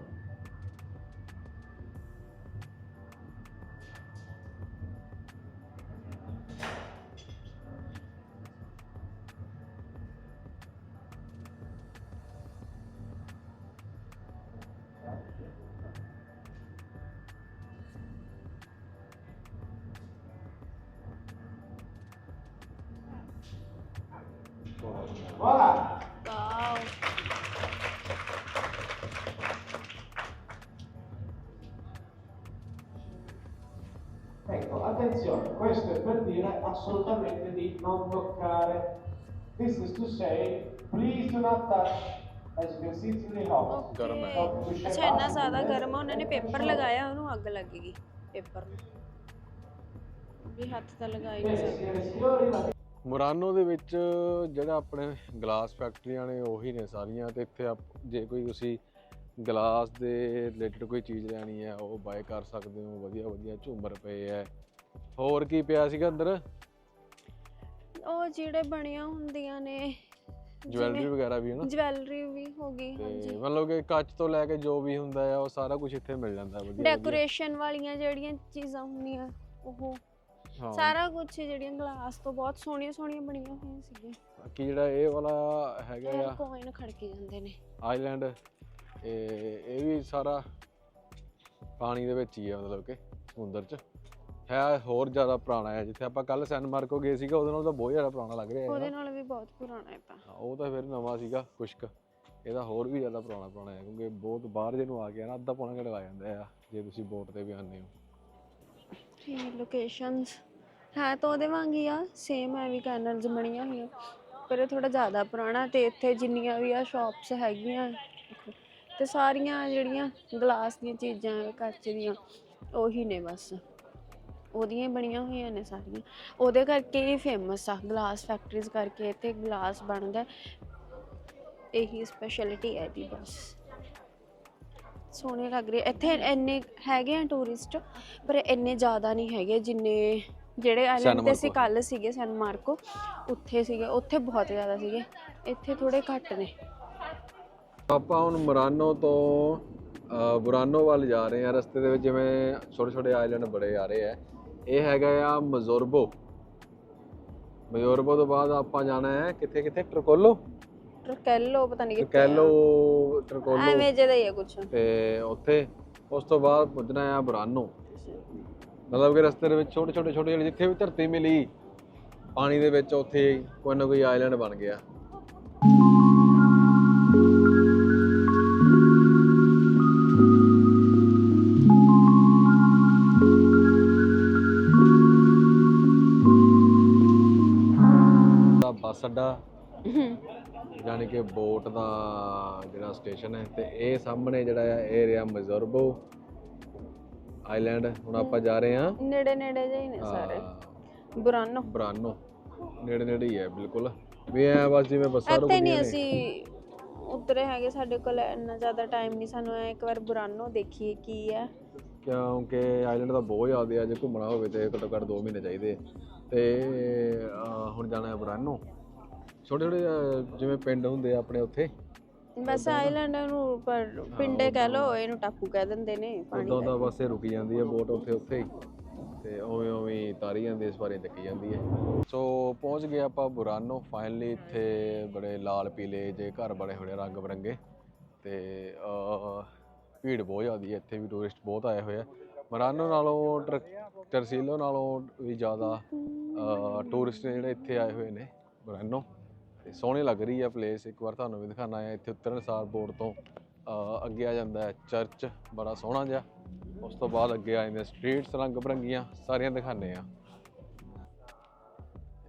Attenzione, questo è per dire assolutamente di non toccare. This is to say, please do not touch. As you can see, it's really hot.
ਗਰਮ ਹੈ
Don't push it
ਅੱਛਾ ਇੰਨਾ. ਜ਼ਿਆਦਾ ਗਰਮ ਆ ਉਹਨਾਂ ਨੇ ਪੇਪਰ ਲਗਾਇਆ ਉਹਨੂੰ ਅੱਗ ਲੱਗ ਗਈ ਪੇਪਰ ਨੂੰ ਵੀ ਹੱਥ ਤਾਂ ਲਗਾ ਹੀ ਨਹੀਂ
Bene,
ਸਕਦੇ
signore e signori, la
ਮੁਰਾਨੋ ਦੇ ਵਿੱਚ ਜਿਹੜਾ ਆਪਣੇ ਗਲਾਸ ਫੈਕਟਰੀਆਂ ਨੇ ਉਹੀ ਨੇ ਸਾਰੀਆਂ ਤੇ ਇੱਥੇ ਆਪ- ਜੇ ਕੋਈ ਤੁਸੀਂ ਗਲਾਸ ਦੇ ਰਿਲੇਟਡ ਕੋਈ ਚੀਜ਼ ਲੈਣੀ ਹੈ ਉਹ ਬਾਏ ਕਰ ਸਕਦੇ ਹੋ ਵਧੀਆ ਵਧੀਆ ਝੂਮਰ ਪਏ ਹੈ ਹੋਰ ਕੀ ਪਿਆ ਸੀਗਾ ਅੰਦਰ?
ਉਹ ਜਿਹੜੇ ਬਣੀਆਂ ਹੁੰਦੀਆਂ ਨੇ
ਜਵੈਲਰੀ ਵਗੈਰਾ ਵੀ ਹੈ ਨਾ?
ਜਵੈਲਰੀ ਵੀ ਹੋ ਗਈ
ਤੇ
ਹਾਂਜੀ।
ਮਤਲਬ ਕਿ ਕੱਚ ਤੋਂ ਲੈ ਕੇ ਜੋ ਵੀ ਹੁੰਦਾ ਹੈ ਉਹ ਸਾਰਾ ਕੁਝ ਇੱਥੇ ਮਿਲ ਜਾਂਦਾ ਹੈ ਵਧੀਆ।
ਡੈਕੋਰੇਸ਼ਨ ਵਾਲੀਆਂ ਜਿਹੜੀਆਂ ਚੀਜ਼ਾਂ ਹੁੰਦੀਆਂ ਉਹ
ਹਾਂ।
ਸਾਰਾ ਕੁਝ ਜਿਹੜੀਆਂ ਗਲਾਸ ਤੋਂ ਬਹੁਤ ਸੋਹਣੀਆਂ ਸੋਹਣੀਆਂ ਬਣੀਆਂ ਹੋਈਆਂ ਸੀਗੀਆਂ।
ਬਾਕੀ ਜਿਹੜਾ ਇਹ ਵਾਲਾ ਹੈਗਾ ਆ?
ਕੋਇਨ ਖੜਕੇ ਜਾਂਦੇ ਨੇ।
ਆਈਲੈਂਡ ਇਹ ਇਹ ਵੀ ਸਾਰਾ ਪਾਣੀ ਦੇ ਵਿੱਚ ਹੀ ਆ ਮਤਲਬ ਕਿ ਸਮੁੰਦਰ 'ਚ। ਹੈ ਹੋਰ ਜ਼ਿਆਦਾ ਪੁਰਾਣਾ ਹੈ ਜਿੱਥੇ ਆਪਾਂ ਕੱਲ ਸੈਨ ਮਾਰਕੋ ਗਏ ਸੀਗਾ ਉਹਦੇ ਨਾਲ ਤਾਂ ਬਹੁਤ ਜ਼ਿਆਦਾ ਪੁਰਾਣਾ ਲੱਗ ਰਿਹਾ
ਉਹਦੇ
ਹੈ
ਨਾਲ ਵੀ ਬਹੁਤ ਪੁਰਾਣਾ ਹੈ ਤਾਂ।
ਹਾਂ, ਉਹ ਤਾਂ ਫਿਰ ਨਵਾਂ ਸੀਗਾ ਕੁਛ ਕੁ ਇਹਦਾ ਹੋਰ ਵੀ ਜ਼ਿਆਦਾ ਪੁਰਾਣਾ ਪੁਰਾਣਾ ਹੈ ਕਿਉਂਕਿ ਬਹੁਤ ਬਾਹਰ ਜੇ ਨੂੰ ਆ ਗਿਆ ਨਾ ਅੱਧਾ ਪੌਣਾ ਘੰਟਾ ਲੱਗ ਜਾਂਦਾ ਆ ਜੇ ਤੁਸੀਂ ਬੋਟ ਤੇ ਵੀ ਆਉਂਦੇ ਹੋ।
ਠੀਕ ਲੋਕੇਸ਼ਨਸ ਹੈ ਤਾਂ ਉਹਦੇ ਵਾਂਗ ਹੀ ਆ ਸੇਮ ਐਵੇਂ ਕੈਨਲਸ ਬਣੀਆਂ ਹੋਈਆਂ। ਪਰ ਇਹ ਥੋੜਾ ਜ਼ਿਆਦਾ ਪੁਰਾਣਾ ਤੇ ਇੱਥੇ ਜਿੰਨੀਆਂ ਵੀ ਆ ਸ਼ਾਪਸ ਹੈਗੀਆਂ ਤੇ ਸਾਰੀਆਂ ਜਿਹੜੀਆਂ ਗਲਾਸ ਦੀਆਂ ਚੀਜ਼ਾਂ ਕੱਚ ਦੀਆਂ ਉਹੀ ਨੇ ਬਸ। ਉਹਦੀਆਂ ਹੀ ਬਣੀਆਂ ਹੋਈਆਂ ਨੇ ਸਾਰੀਆਂ। ਉਹਦੇ ਕਰਕੇ ਹੀ ਫੇਮਸ ਆ ਗਲਾਸ ਫੈਕਟਰੀਜ਼ ਕਰਕੇ ਇੱਥੇ ਗਲਾਸ ਬਣਦਾ। ਇਹੀ ਸਪੈਸ਼ਲਿਟੀ ਹੈ ਦੀ ਬਸ। ਸੋਹਣੇ ਲੱਗ ਰਹੇ। ਇੱਥੇ ਇੰਨੇ ਹੈਗੇ ਆ ਟੂਰਿਸਟ ਪਰ ਇੰਨੇ ਜ਼ਿਆਦਾ ਨਹੀਂ ਹੈਗੇ ਜਿੰਨੇ ਜਿਹੜੇ ਆਇਲੈਂਡ ਤੇ ਅਸੀਂ। ਕੱਲ ਸੀਗੇ ਸੈਨ ਮਾਰਕੋ ਉੱਥੇ ਸੀਗੇ। ਉੱਥੇ ਬਹੁਤ ਜ਼ਿਆਦਾ ਸੀਗੇ। ਇੱਥੇ ਥੋੜੇ ਘੱਟ ਨੇ।
ਆਪਾਂ ਹੁਣ ਮਰਾਨੋ ਤੋਂ ਬੁਰਾਨੋ ਵੱਲ ਜਾ ਰਹੇ ਆ ਰਸਤੇ ਦੇ ਵਿੱਚ ਜਿਵੇਂ ਛੋਟੇ ਛੋਟੇ ਆਈਲੈਂਡ ਬੜੇ ਆ ਰਹੇ ਆ ਇਹ ਹੈਗਾ ਆ ਮਜ਼ੋਰਬੋ। ਮਜ਼ੋਰਬੋ ਤੋਂ ਬਾਅਦ ਆਪਾਂ ਜਾਣਾ ਹੈ ਕਿੱਥੇ ਕਿੱਥੇ? ਟਰਕੋਲੋ?
ਟਰਕੈਲੋ ਪਤਾ ਨਹੀਂ ਕਿੱਥੇ।
ਟਰਕੈਲੋ ਟਰਕੋਲੋ।
ਐਵੇਂ ਜਿਹਦਾ ਹੀ ਆ ਕੁਛ।
ਤੇ ਉੱਥੇ ਉਸ ਤੋਂ ਬਾਅਦ ਪੁੱਜਣਾ ਆ ਬੁਰਾਨੋ। ਮਤਲਬ ਕਿ ਰਸਤੇ ਦੇ ਵਿੱਚ ਛੋਟੇ ਛੋਟੇ ਛੋਟੇ ਜਿਹੜੇ ਜਿੱਥੇ ਵੀ ਧਰਤੀ ਮਿਲੀ ਪਾਣੀ ਦੇ ਵਿੱਚ ਉੱਥੇ ਕੋਈ ਨਾ ਕੋਈ ਆਈਲੈਂਡ ਬਣ ਗਿਆ। ਅੱਡਾ ਯਾਨੀ ਕਿ ਬੋਟ ਦਾ ਜਿਹੜਾ ਸਟੇਸ਼ਨ ਹੈ ਤੇ ਇਹ ਸਾਹਮਣੇ ਜਿਹੜਾ ਆ ਇਹ ਰਿਹਾ ਮਜ਼ੋਰਬੋ ਆਈਲੈਂਡ। ਹੁਣ ਆਪਾਂ ਜਾ ਰਹੇ ਹਾਂ।
ਨੇੜੇ ਨੇੜੇ ਜਿਹੇ ਹੀ ਨੇ ਸਾਰੇ। ਬੁਰਾਨੋ।
ਬਰਾਨੋ। ਨੇੜੇ ਨੇੜੇ ਹੀ ਹੈ ਬਿਲਕੁਲ। ਵੀ ਐ ਬਸ ਜਿਵੇਂ ਬੱਸਾਂ
ਇੱਥੇ ਨਹੀਂ
ਨੇ।
ਅਸੀਂ ਉਤਰੇ ਹੈਗੇ ਸਾਡੇ ਕੋਲ ਇੰਨਾ ਜ਼ਿਆਦਾ ਟਾਈਮ ਨਹੀਂ। ਸਾਨੂੰ ਐ ਇੱਕ ਵਾਰ ਬੁਰਾਨੋ ਦੇਖੀਏ ਕੀ ਹੈ।
ਕਿਉਂਕਿ ਆਈਲੈਂਡ ਦਾ ਬਹੁਤ ਜ਼ਿਆਦਾ ਆ ਜੇ ਘੁੰਮਣਾ ਹੋਵੇ ਤੇ ਘੱਟੋ ਘੱਟ 2 ਮਹੀਨੇ ਚਾਹੀਦੇ। ਤੇ ਅਹ, ਹੁਣ ਜਾਣਾ ਹੈ ਬਰਾਨੋ। ਛੋਟੇ ਛੋਟੇ ਜਿਵੇਂ ਪਿੰਡ ਹੁੰਦੇ ਆ ਆਪਣੇ ਉੱਥੇ?
ਬਸ ਆਈਲੈਂਡ ਨੂੰ ਪਰ ਪਿੰਡੇ ਕਹਿ ਲੋ ਇਹਨੂੰ ਟਾਪੂ ਕਹਿ ਦਿੰਦੇ ਨੇ ਪਾਣੀ
ਉਦੋਂ
ਦਾ
ਬਸ ਇਹ ਰੁਕੀ ਜਾਂਦੀ ਹੈ ਬੋਟ ਉੱਥੇ ਉੱਥੇ ਹੀ। ਤੇ ਉਵੇਂ ਉਵੇਂ ਤਾਰੀ ਜਾਂਦੀ ਇਸ ਬਾਰੇ ਚੱਕੀ ਜਾਂਦੀ ਹੈ ਸੋ ਪਹੁੰਚ ਗਏ ਆਪਾਂ ਬੁਰਾਨੋ ਫਾਈਨਲੀ ਇੱਥੇ ਬੜੇ ਲਾਲ ਪੀਲੇ ਜੇ ਘਰ ਬਣੇ ਆ ਰੰਗ ਬਰੰਗੇ। ਤੇ ਭੀੜ ਬਹੁਤ ਜ਼ਿਆਦੀ ਹੈ ਇੱਥੇ ਵੀ ਟੂਰਿਸਟ ਬਹੁਤ ਆਏ ਹੋਏ ਆ। ਬੁਰਾਨੋ ਨਾਲੋਂ ਟਰਸੀਲੋ ਨਾਲੋਂ ਵੀ ਜ਼ਿਆਦਾ ਟੂਰਿਸਟ ਨੇ ਜਿਹੜੇ ਇੱਥੇ ਆਏ ਹੋਏ ਨੇ ਬੁਰਾਨੋ। ਤੇ ਸੋਹਣੀ ਲੱਗ ਰਹੀ ਹੈ ਪਲੇਸ ਇੱਕ ਵਾਰ ਤੁਹਾਨੂੰ ਵੀ ਦਿਖਾਣਾ ਹੈ ਇੱਥੇ ਉਤਰਨ ਸਾਰ ਬੋਰਡ ਤੋਂ ਅੱਗੇ ਆ ਜਾਂਦਾ ਹੈ ਚਰਚ ਬੜਾ ਸੋਹਣਾ ਜਿਹਾ। ਉਸ ਤੋਂ ਬਾਅਦ ਅੱਗੇ ਆ ਜਾਂਦੇ ਸਟਰੀਟਸ ਰੰਗ ਬਰੰਗੀਆਂ, ਸਾਰੀਆਂ ਦਿਖਾਣੇ ਆ।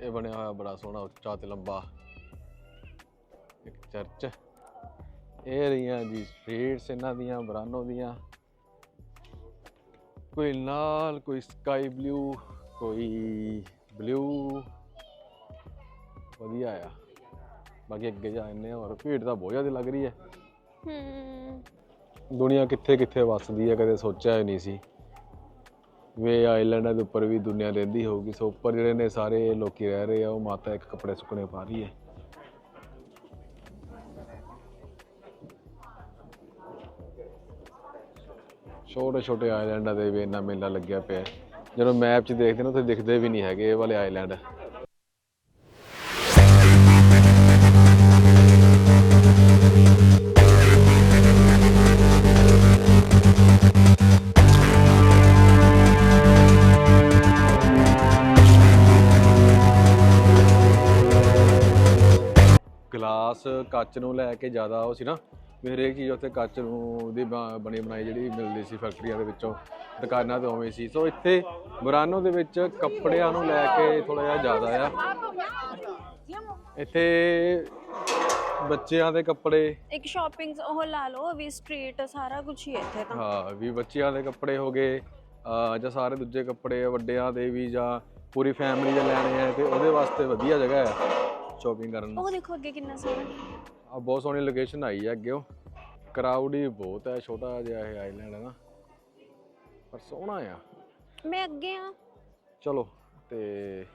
ਇਹ ਬਣਿਆ ਹੋਇਆ ਬੜਾ ਸੋਹਣਾ, ਉੱਚਾ ਤੇ ਲੰਬਾ। ਇੱਕ ਚਰਚ ਇਹ ਰਹੀਆਂ ਜੀ ਸਟਰੀਟਸ ਇਹਨਾਂ ਦੀਆਂ, ਬਰਾਨੋ ਦੀਆਂ। ਕੋਈ ਲਾਲ, ਕੋਈ ਸਕਾਈ ਬਲੂ ਕੋਈ ਬਲੂ ਵਧੀਆ ਆ। ਬਾਕੀ ਅੱਗੇ ਜਾ ਜਾਂਦੇ ਆ ਔਰ ਭੀੜ ਤਾਂ ਬਹੁਤ ਜ਼ਿਆਦਾ ਲੱਗ ਰਹੀ ਹੈ।
ਹੂੰ।
ਦੁਨੀਆ ਕਿੱਥੇ ਕਿੱਥੇ ਵੱਸਦੀ ਹੈ ਕਦੇ ਸੋਚਿਆ ਹੀ ਨਹੀਂ ਸੀ। ਵੇ ਆਈਲੈਂਡਾਂ ਦੇ ਉੱਪਰ ਵੀ ਦੁਨੀਆ ਰਹਿੰਦੀ ਹੋਊਗੀ ਸੋ ਉੱਪਰ ਜਿਹੜੇ ਨੇ ਸਾਰੇ ਲੋਕੀ ਰਹਿ ਰਹੇ ਆ ਉਹ ਮਾਤਾ ਇੱਕ ਕੱਪੜੇ ਸੁੱਕਣੇ ਪਾ ਰਹੀ ਹੈ। ਛੋਟੇ ਛੋਟੇ ਆਈਲੈਂਡਾਂ ਦੇ ਵੀ ਇੰਨਾ ਮੇਲਾ ਲੱਗਿਆ ਪਿਆ। ਜਦੋਂ ਮੈਪ 'ਚ ਦੇਖਦੇ ਨੇ ਉੱਥੇ ਦਿਖਦੇ ਵੀ ਨਹੀਂ ਹੈਗੇ ਇਹ ਵਾਲੇ ਆਈਲੈਂਡ ਗਲਾਸ ਕੱਚ ਨੂੰ ਲੈ ਕੇ ਜ਼ਿਆਦਾ ਉਹ ਸੀ ਨਾ ਵੀ ਹਰੇਕ ਚੀਜ਼ ਉੱਥੇ ਕੱਚ ਨੂੰ ਦੀ ਬਣੀ ਬਣਾਈ ਜਿਹੜੀ ਮਿਲਦੀ ਸੀ ਫੈਕਟਰੀਆਂ ਦੇ ਵਿੱਚੋਂ ਦੁਕਾਨਾਂ ਤੇ ਉਵੇਂ ਸੀ। ਸੋ ਇੱਥੇ ਮੁਰਾਨੋ ਦੇ ਵਿੱਚ ਕੱਪੜਿਆਂ ਨੂੰ ਲੈ ਕੇ ਥੋੜਾ ਜਿਹਾ ਜ਼ਿਆਦਾ ਆ। ਇੱਥੇ ਬੱਚਿਆਂ ਦੇ ਕੱਪੜੇ।
ਇੱਕ ਸ਼ਾਪਿੰਗ ਉਹ ਲਾ ਲਓ ਵੀ ਸਟਰੀਟ ਸਾਰਾ ਕੁਝ ਹੀ ਹੈ ਇੱਥੇ ਤਾਂ।
ਹਾਂ ਵੀ ਬੱਚਿਆਂ ਦੇ ਕੱਪੜੇ ਹੋ ਗਏ ਜਾਂ ਸਾਰੇ ਦੂਜੇ ਕੱਪੜੇ ਵੱਡਿਆਂ ਦੇ ਵੀ ਜਾਂ ਪੂਰੀ ਫੈਮਿਲੀ ਦੇ ਲੈਣੇ ਆ ਤੇ ਉਹਦੇ ਵਾਸਤੇ ਵਧੀਆ ਜਗ੍ਹਾ ਆ। ਸ਼ਾਪਿੰਗ ਕਰਨ ਨੂੰ।
ਉਹ ਦੇਖੋ ਅੱਗੇ ਕਿੰਨਾ ਸੋਹਣਾ।
ਆ ਬਹੁਤ ਸੋਹਣੀ ਲੋਕੇਸ਼ਨ ਆਈ ਹੈ ਅੱਗੇ ਕਰਾਊਡ ਹੀ ਬਹੁਤ ਹੈ ਛੋਟਾ ਜਿਹਾ ਇਹ ਆਈਲੈਂਡ ਹੈ ਨਾ। ਪਰ ਸੋਹਣਾ ਆ।
ਮੈਂ ਅੱਗੇ ਆ।
ਚਲੋ ਤੇ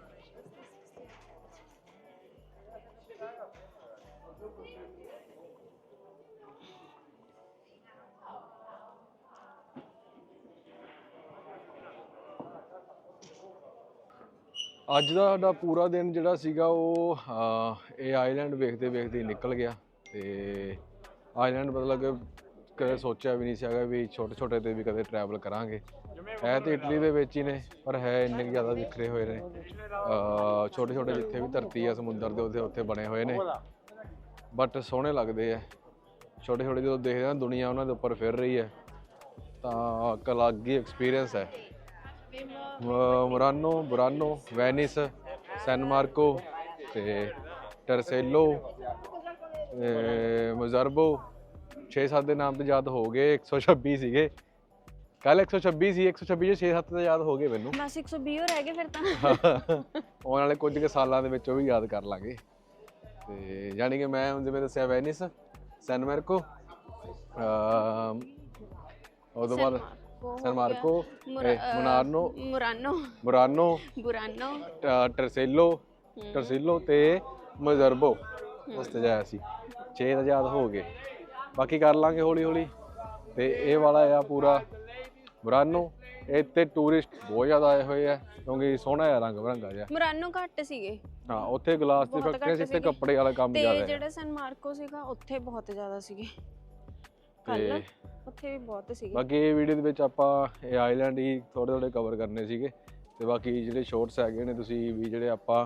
ਅੱਜ ਦਾ ਸਾਡਾ ਪੂਰਾ ਦਿਨ ਜਿਹੜਾ ਸੀਗਾ ਉਹ ਇਹ ਆਈਲੈਂਡ ਵੇਖਦੇ ਵੇਖਦੇ ਹੀ ਨਿਕਲ ਗਿਆ ਤੇ ਆਈਲੈਂਡ ਮਤਲਬ ਕਿ ਕਦੇ ਸੋਚਿਆ ਵੀ ਨਹੀਂ ਸੀਗਾ ਵੀ ਛੋਟੇ ਛੋਟੇ ਤੇ ਵੀ ਕਦੇ ਟਰੈਵਲ ਕਰਾਂਗੇ। ਹੈ ਤੇ ਇਟਲੀ ਦੇ ਵਿੱਚ ਹੀ ਨੇ, ਪਰ ਹੈ ਇੰਨੇ ਕੁ ਜ਼ਿਆਦਾ ਵਿਖਰੇ ਹੋਏ ਨੇ। ਛੋਟੇ ਛੋਟੇ ਜਿੱਥੇ ਵੀ ਧਰਤੀ ਆ, ਸਮੁੰਦਰ ਦੇ ਉੱਥੇ ਉੱਥੇ ਬਣੇ ਹੋਏ ਨੇ। ਬਟ ਸੋਹਣੇ ਲੱਗਦੇ ਆ। ਛੋਟੇ ਛੋਟੇ ਜਦੋਂ ਦੇਖਦੇ ਆ ਦੁਨੀਆ ਉਹਨਾਂ ਦੇ ਉੱਪਰ ਫਿਰ ਰਹੀ ਹੈ, ਤਾਂ ਇੱਕ ਅਲੱਗ ਹੀ ਐਕਸਪੀਰੀਅੰਸ ਹੈ। ਮੁਰਾਨੋ ਬੁਰਾਨੋ ਵੈਨਿਸ ਸੈਨ ਮਾਰਕੋ ਤੇ ਟਰਸੇਲੋ ਮਜ਼ਰਬੋ। 6-7 ਦੇ ਨਾਮ ਤੇ ਯਾਦ ਹੋ ਗਏ 126 ਸੀਗੇ। ਕੱਲ 126 ਸੀ 126 ਚ 6-7 ਤਾਂ ਯਾਦ ਹੋ ਗਏ ਮੈਨੂੰ।
ਬਸ 120 ਹੋ ਰਹਿ ਗਏ ਫਿਰ ਤਾਂ।
ਆਉਣ ਵਾਲੇ ਕੁਝ ਕੁ ਸਾਲਾਂ ਦੇ ਵਿੱਚ ਉਹ ਵੀ ਯਾਦ ਕਰ ਲਾਂਗੇ। ਤੇ ਯਾਨੀ ਕਿ ਮੈਂ ਹੁਣ ਜਿਵੇਂ ਦੱਸਿਆ ਵੈਨਿਸ ਸੈਨ ਮਾਰਕੋ ਅਮ ਉਹ ਤੋਂ ਬਾਅਦ ਸੈਨ ਮਾਰਕੋ ਮੁਨਾਰਨੋ
ਮੁਰਾਨੋ
ਮੁਰਾਨੋ
ਬੁਰਾਨੋ
ਟਰਸੇਲੋ। ਟਰਸੇਲੋ ਤੇ ਮਜ਼ਰਬੋ। ਉਸ ਤੇ ਜਾਇਆ ਸੀ। 6 ਤਾਂ ਯਾਦ ਹੋ ਗਏ। ਬਾਕੀ ਕਰ ਲਾਂਗੇ ਹੌਲੀ ਹੌਲੀ ਤੇ ਇਹ ਵਾਲਾ ਆ ਪੂਰਾ। ਮੁਰਾਨੋ ਇੱਥੇ ਟੂਰਿਸਟ ਬਹੁਤ ਜ਼ਿਆਦਾ ਆਏ ਹੋਏ ਆ ਕਿਉਂਕਿ ਸੋਹਣਾ ਆ ਰੰਗ ਬਰੰਗਾ ਜਿਹਾ।
ਮੁਰਾਨੋ ਘੱਟ ਸੀਗੇ।
ਹਾਂ ਉੱਥੇ ਗਲਾਸ ਦੀ ਫੈਕਟਰੀ ਸੀ ਤੇ। ਕੱਪੜੇ ਵਾਲਾ ਕੰਮ
ਤੇ
ਜ਼ਿਆਦਾ ਹੈ
ਜਿਹੜਾ ਸੈਨ ਮਾਰਕੋ ਸੀਗਾ ਉੱਥੇ ਬਹੁਤ ਜ਼ਿਆਦਾ ਸੀਗੇ। ਕੱਲ
ਤੇ
ਉੱਥੇ ਵੀ ਬਹੁਤ ਸੀਗੇ।
ਬਾਕੀ ਇਹ ਵੀਡੀਓ ਦੇ ਵਿੱਚ ਆਪਾਂ ਇਹ ਆਈਲੈਂਡ ਹੀ ਥੋੜੇ ਥੋੜੇ ਕਵਰ ਕਰਨੇ ਸੀਗੇ। ਤੇ ਬਾਕੀ ਜਿਹੜੇ ਸ਼ਾਰਟਸ ਹੈਗੇ ਨੇ ਤੁਸੀਂ ਵੀ ਜਿਹੜੇ ਆਪਾਂ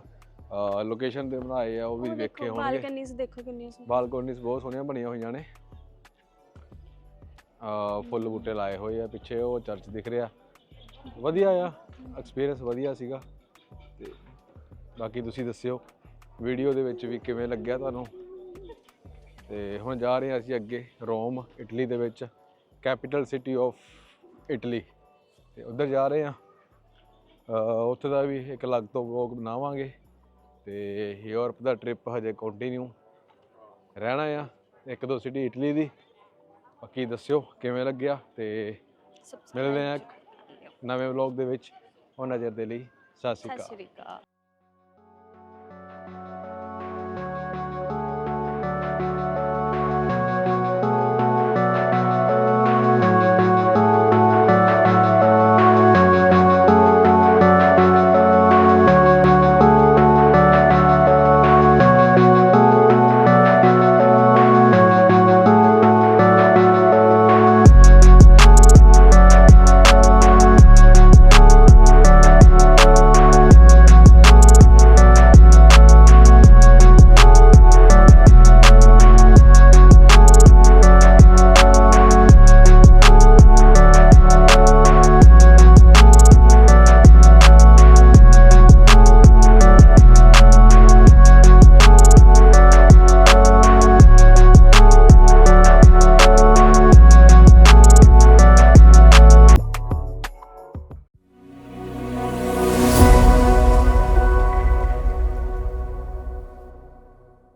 ਲੋਕੇਸ਼ਨ ਤੇ ਬਣਾਏ ਆ ਉਹ ਵੀ ਵੇਖੇ ਹੋਣਗੇ।
ਬਾਲਕਨੀਜ਼ ਦੇਖੋ ਕਿੰਨੀਆਂ ਸੋਹਣੀਆਂ।
ਬਾਲਕੋਨੀਸ ਬਹੁਤ ਸੋਹਣੀਆਂ ਬਣੀਆਂ ਹੋਈਆਂ ਨੇ। ਆ ਫੁੱਲ ਬੂਟੇ ਲਾਏ ਹੋਏ ਆ ਪਿੱਛੇ ਉਹ ਚਰਚ ਦਿਖ ਰਿਹਾ। ਵਧੀਆ ਆ ਐਕਸਪੀਰੀਅੰਸ ਵਧੀਆ ਸੀਗਾ। ਤੇ ਬਾਕੀ ਤੁਸੀਂ ਦੱਸਿਓ ਵੀਡੀਓ ਦੇ ਵਿੱਚ ਵੀ ਕਿਵੇਂ ਲੱਗਿਆ ਤੁਹਾਨੂੰ? ਤੇ ਹੁਣ ਜਾ ਰਹੇ ਹਾਂ ਅਸੀਂ ਅੱਗੇ ਰੋਮ ਇਟਲੀ ਦੇ ਵਿੱਚ। Capital city of Italy. ਤੇ ਉੱਧਰ ਜਾ ਰਹੇ ਅ, ਉੱਥੇ ਦਾ ਵੀ ਇੱਕ ਅਲੱਗ ਤੋਂ ਵਲੌਗ ਬਣਾਵਾਂਗੇ। ਤੇ ਯੂਰਪ ਦਾ ਟ੍ਰਿਪ ਹਜੇ ਕੰਟੀਨਿਊ ਰਹਿਣਾ ਆ ਇੱਕ ਦੋ ਸਿਟੀ ਇਟਲੀ ਦੀ। ਬਾਕੀ ਦੱਸਿਓ ਕਿਵੇਂ ਲੱਗਿਆ ਤੇ ਮਿਲਦੇ ਆ ਇੱਕ ਨਵੇਂ ਵਲੌਗ ਦੇ ਵਿੱਚ। ਉਹ ਨਜ਼ਰ ਦੇ ਲਈ। ਸਤਿ
ਸ਼੍ਰੀ ਅਕਾਲ।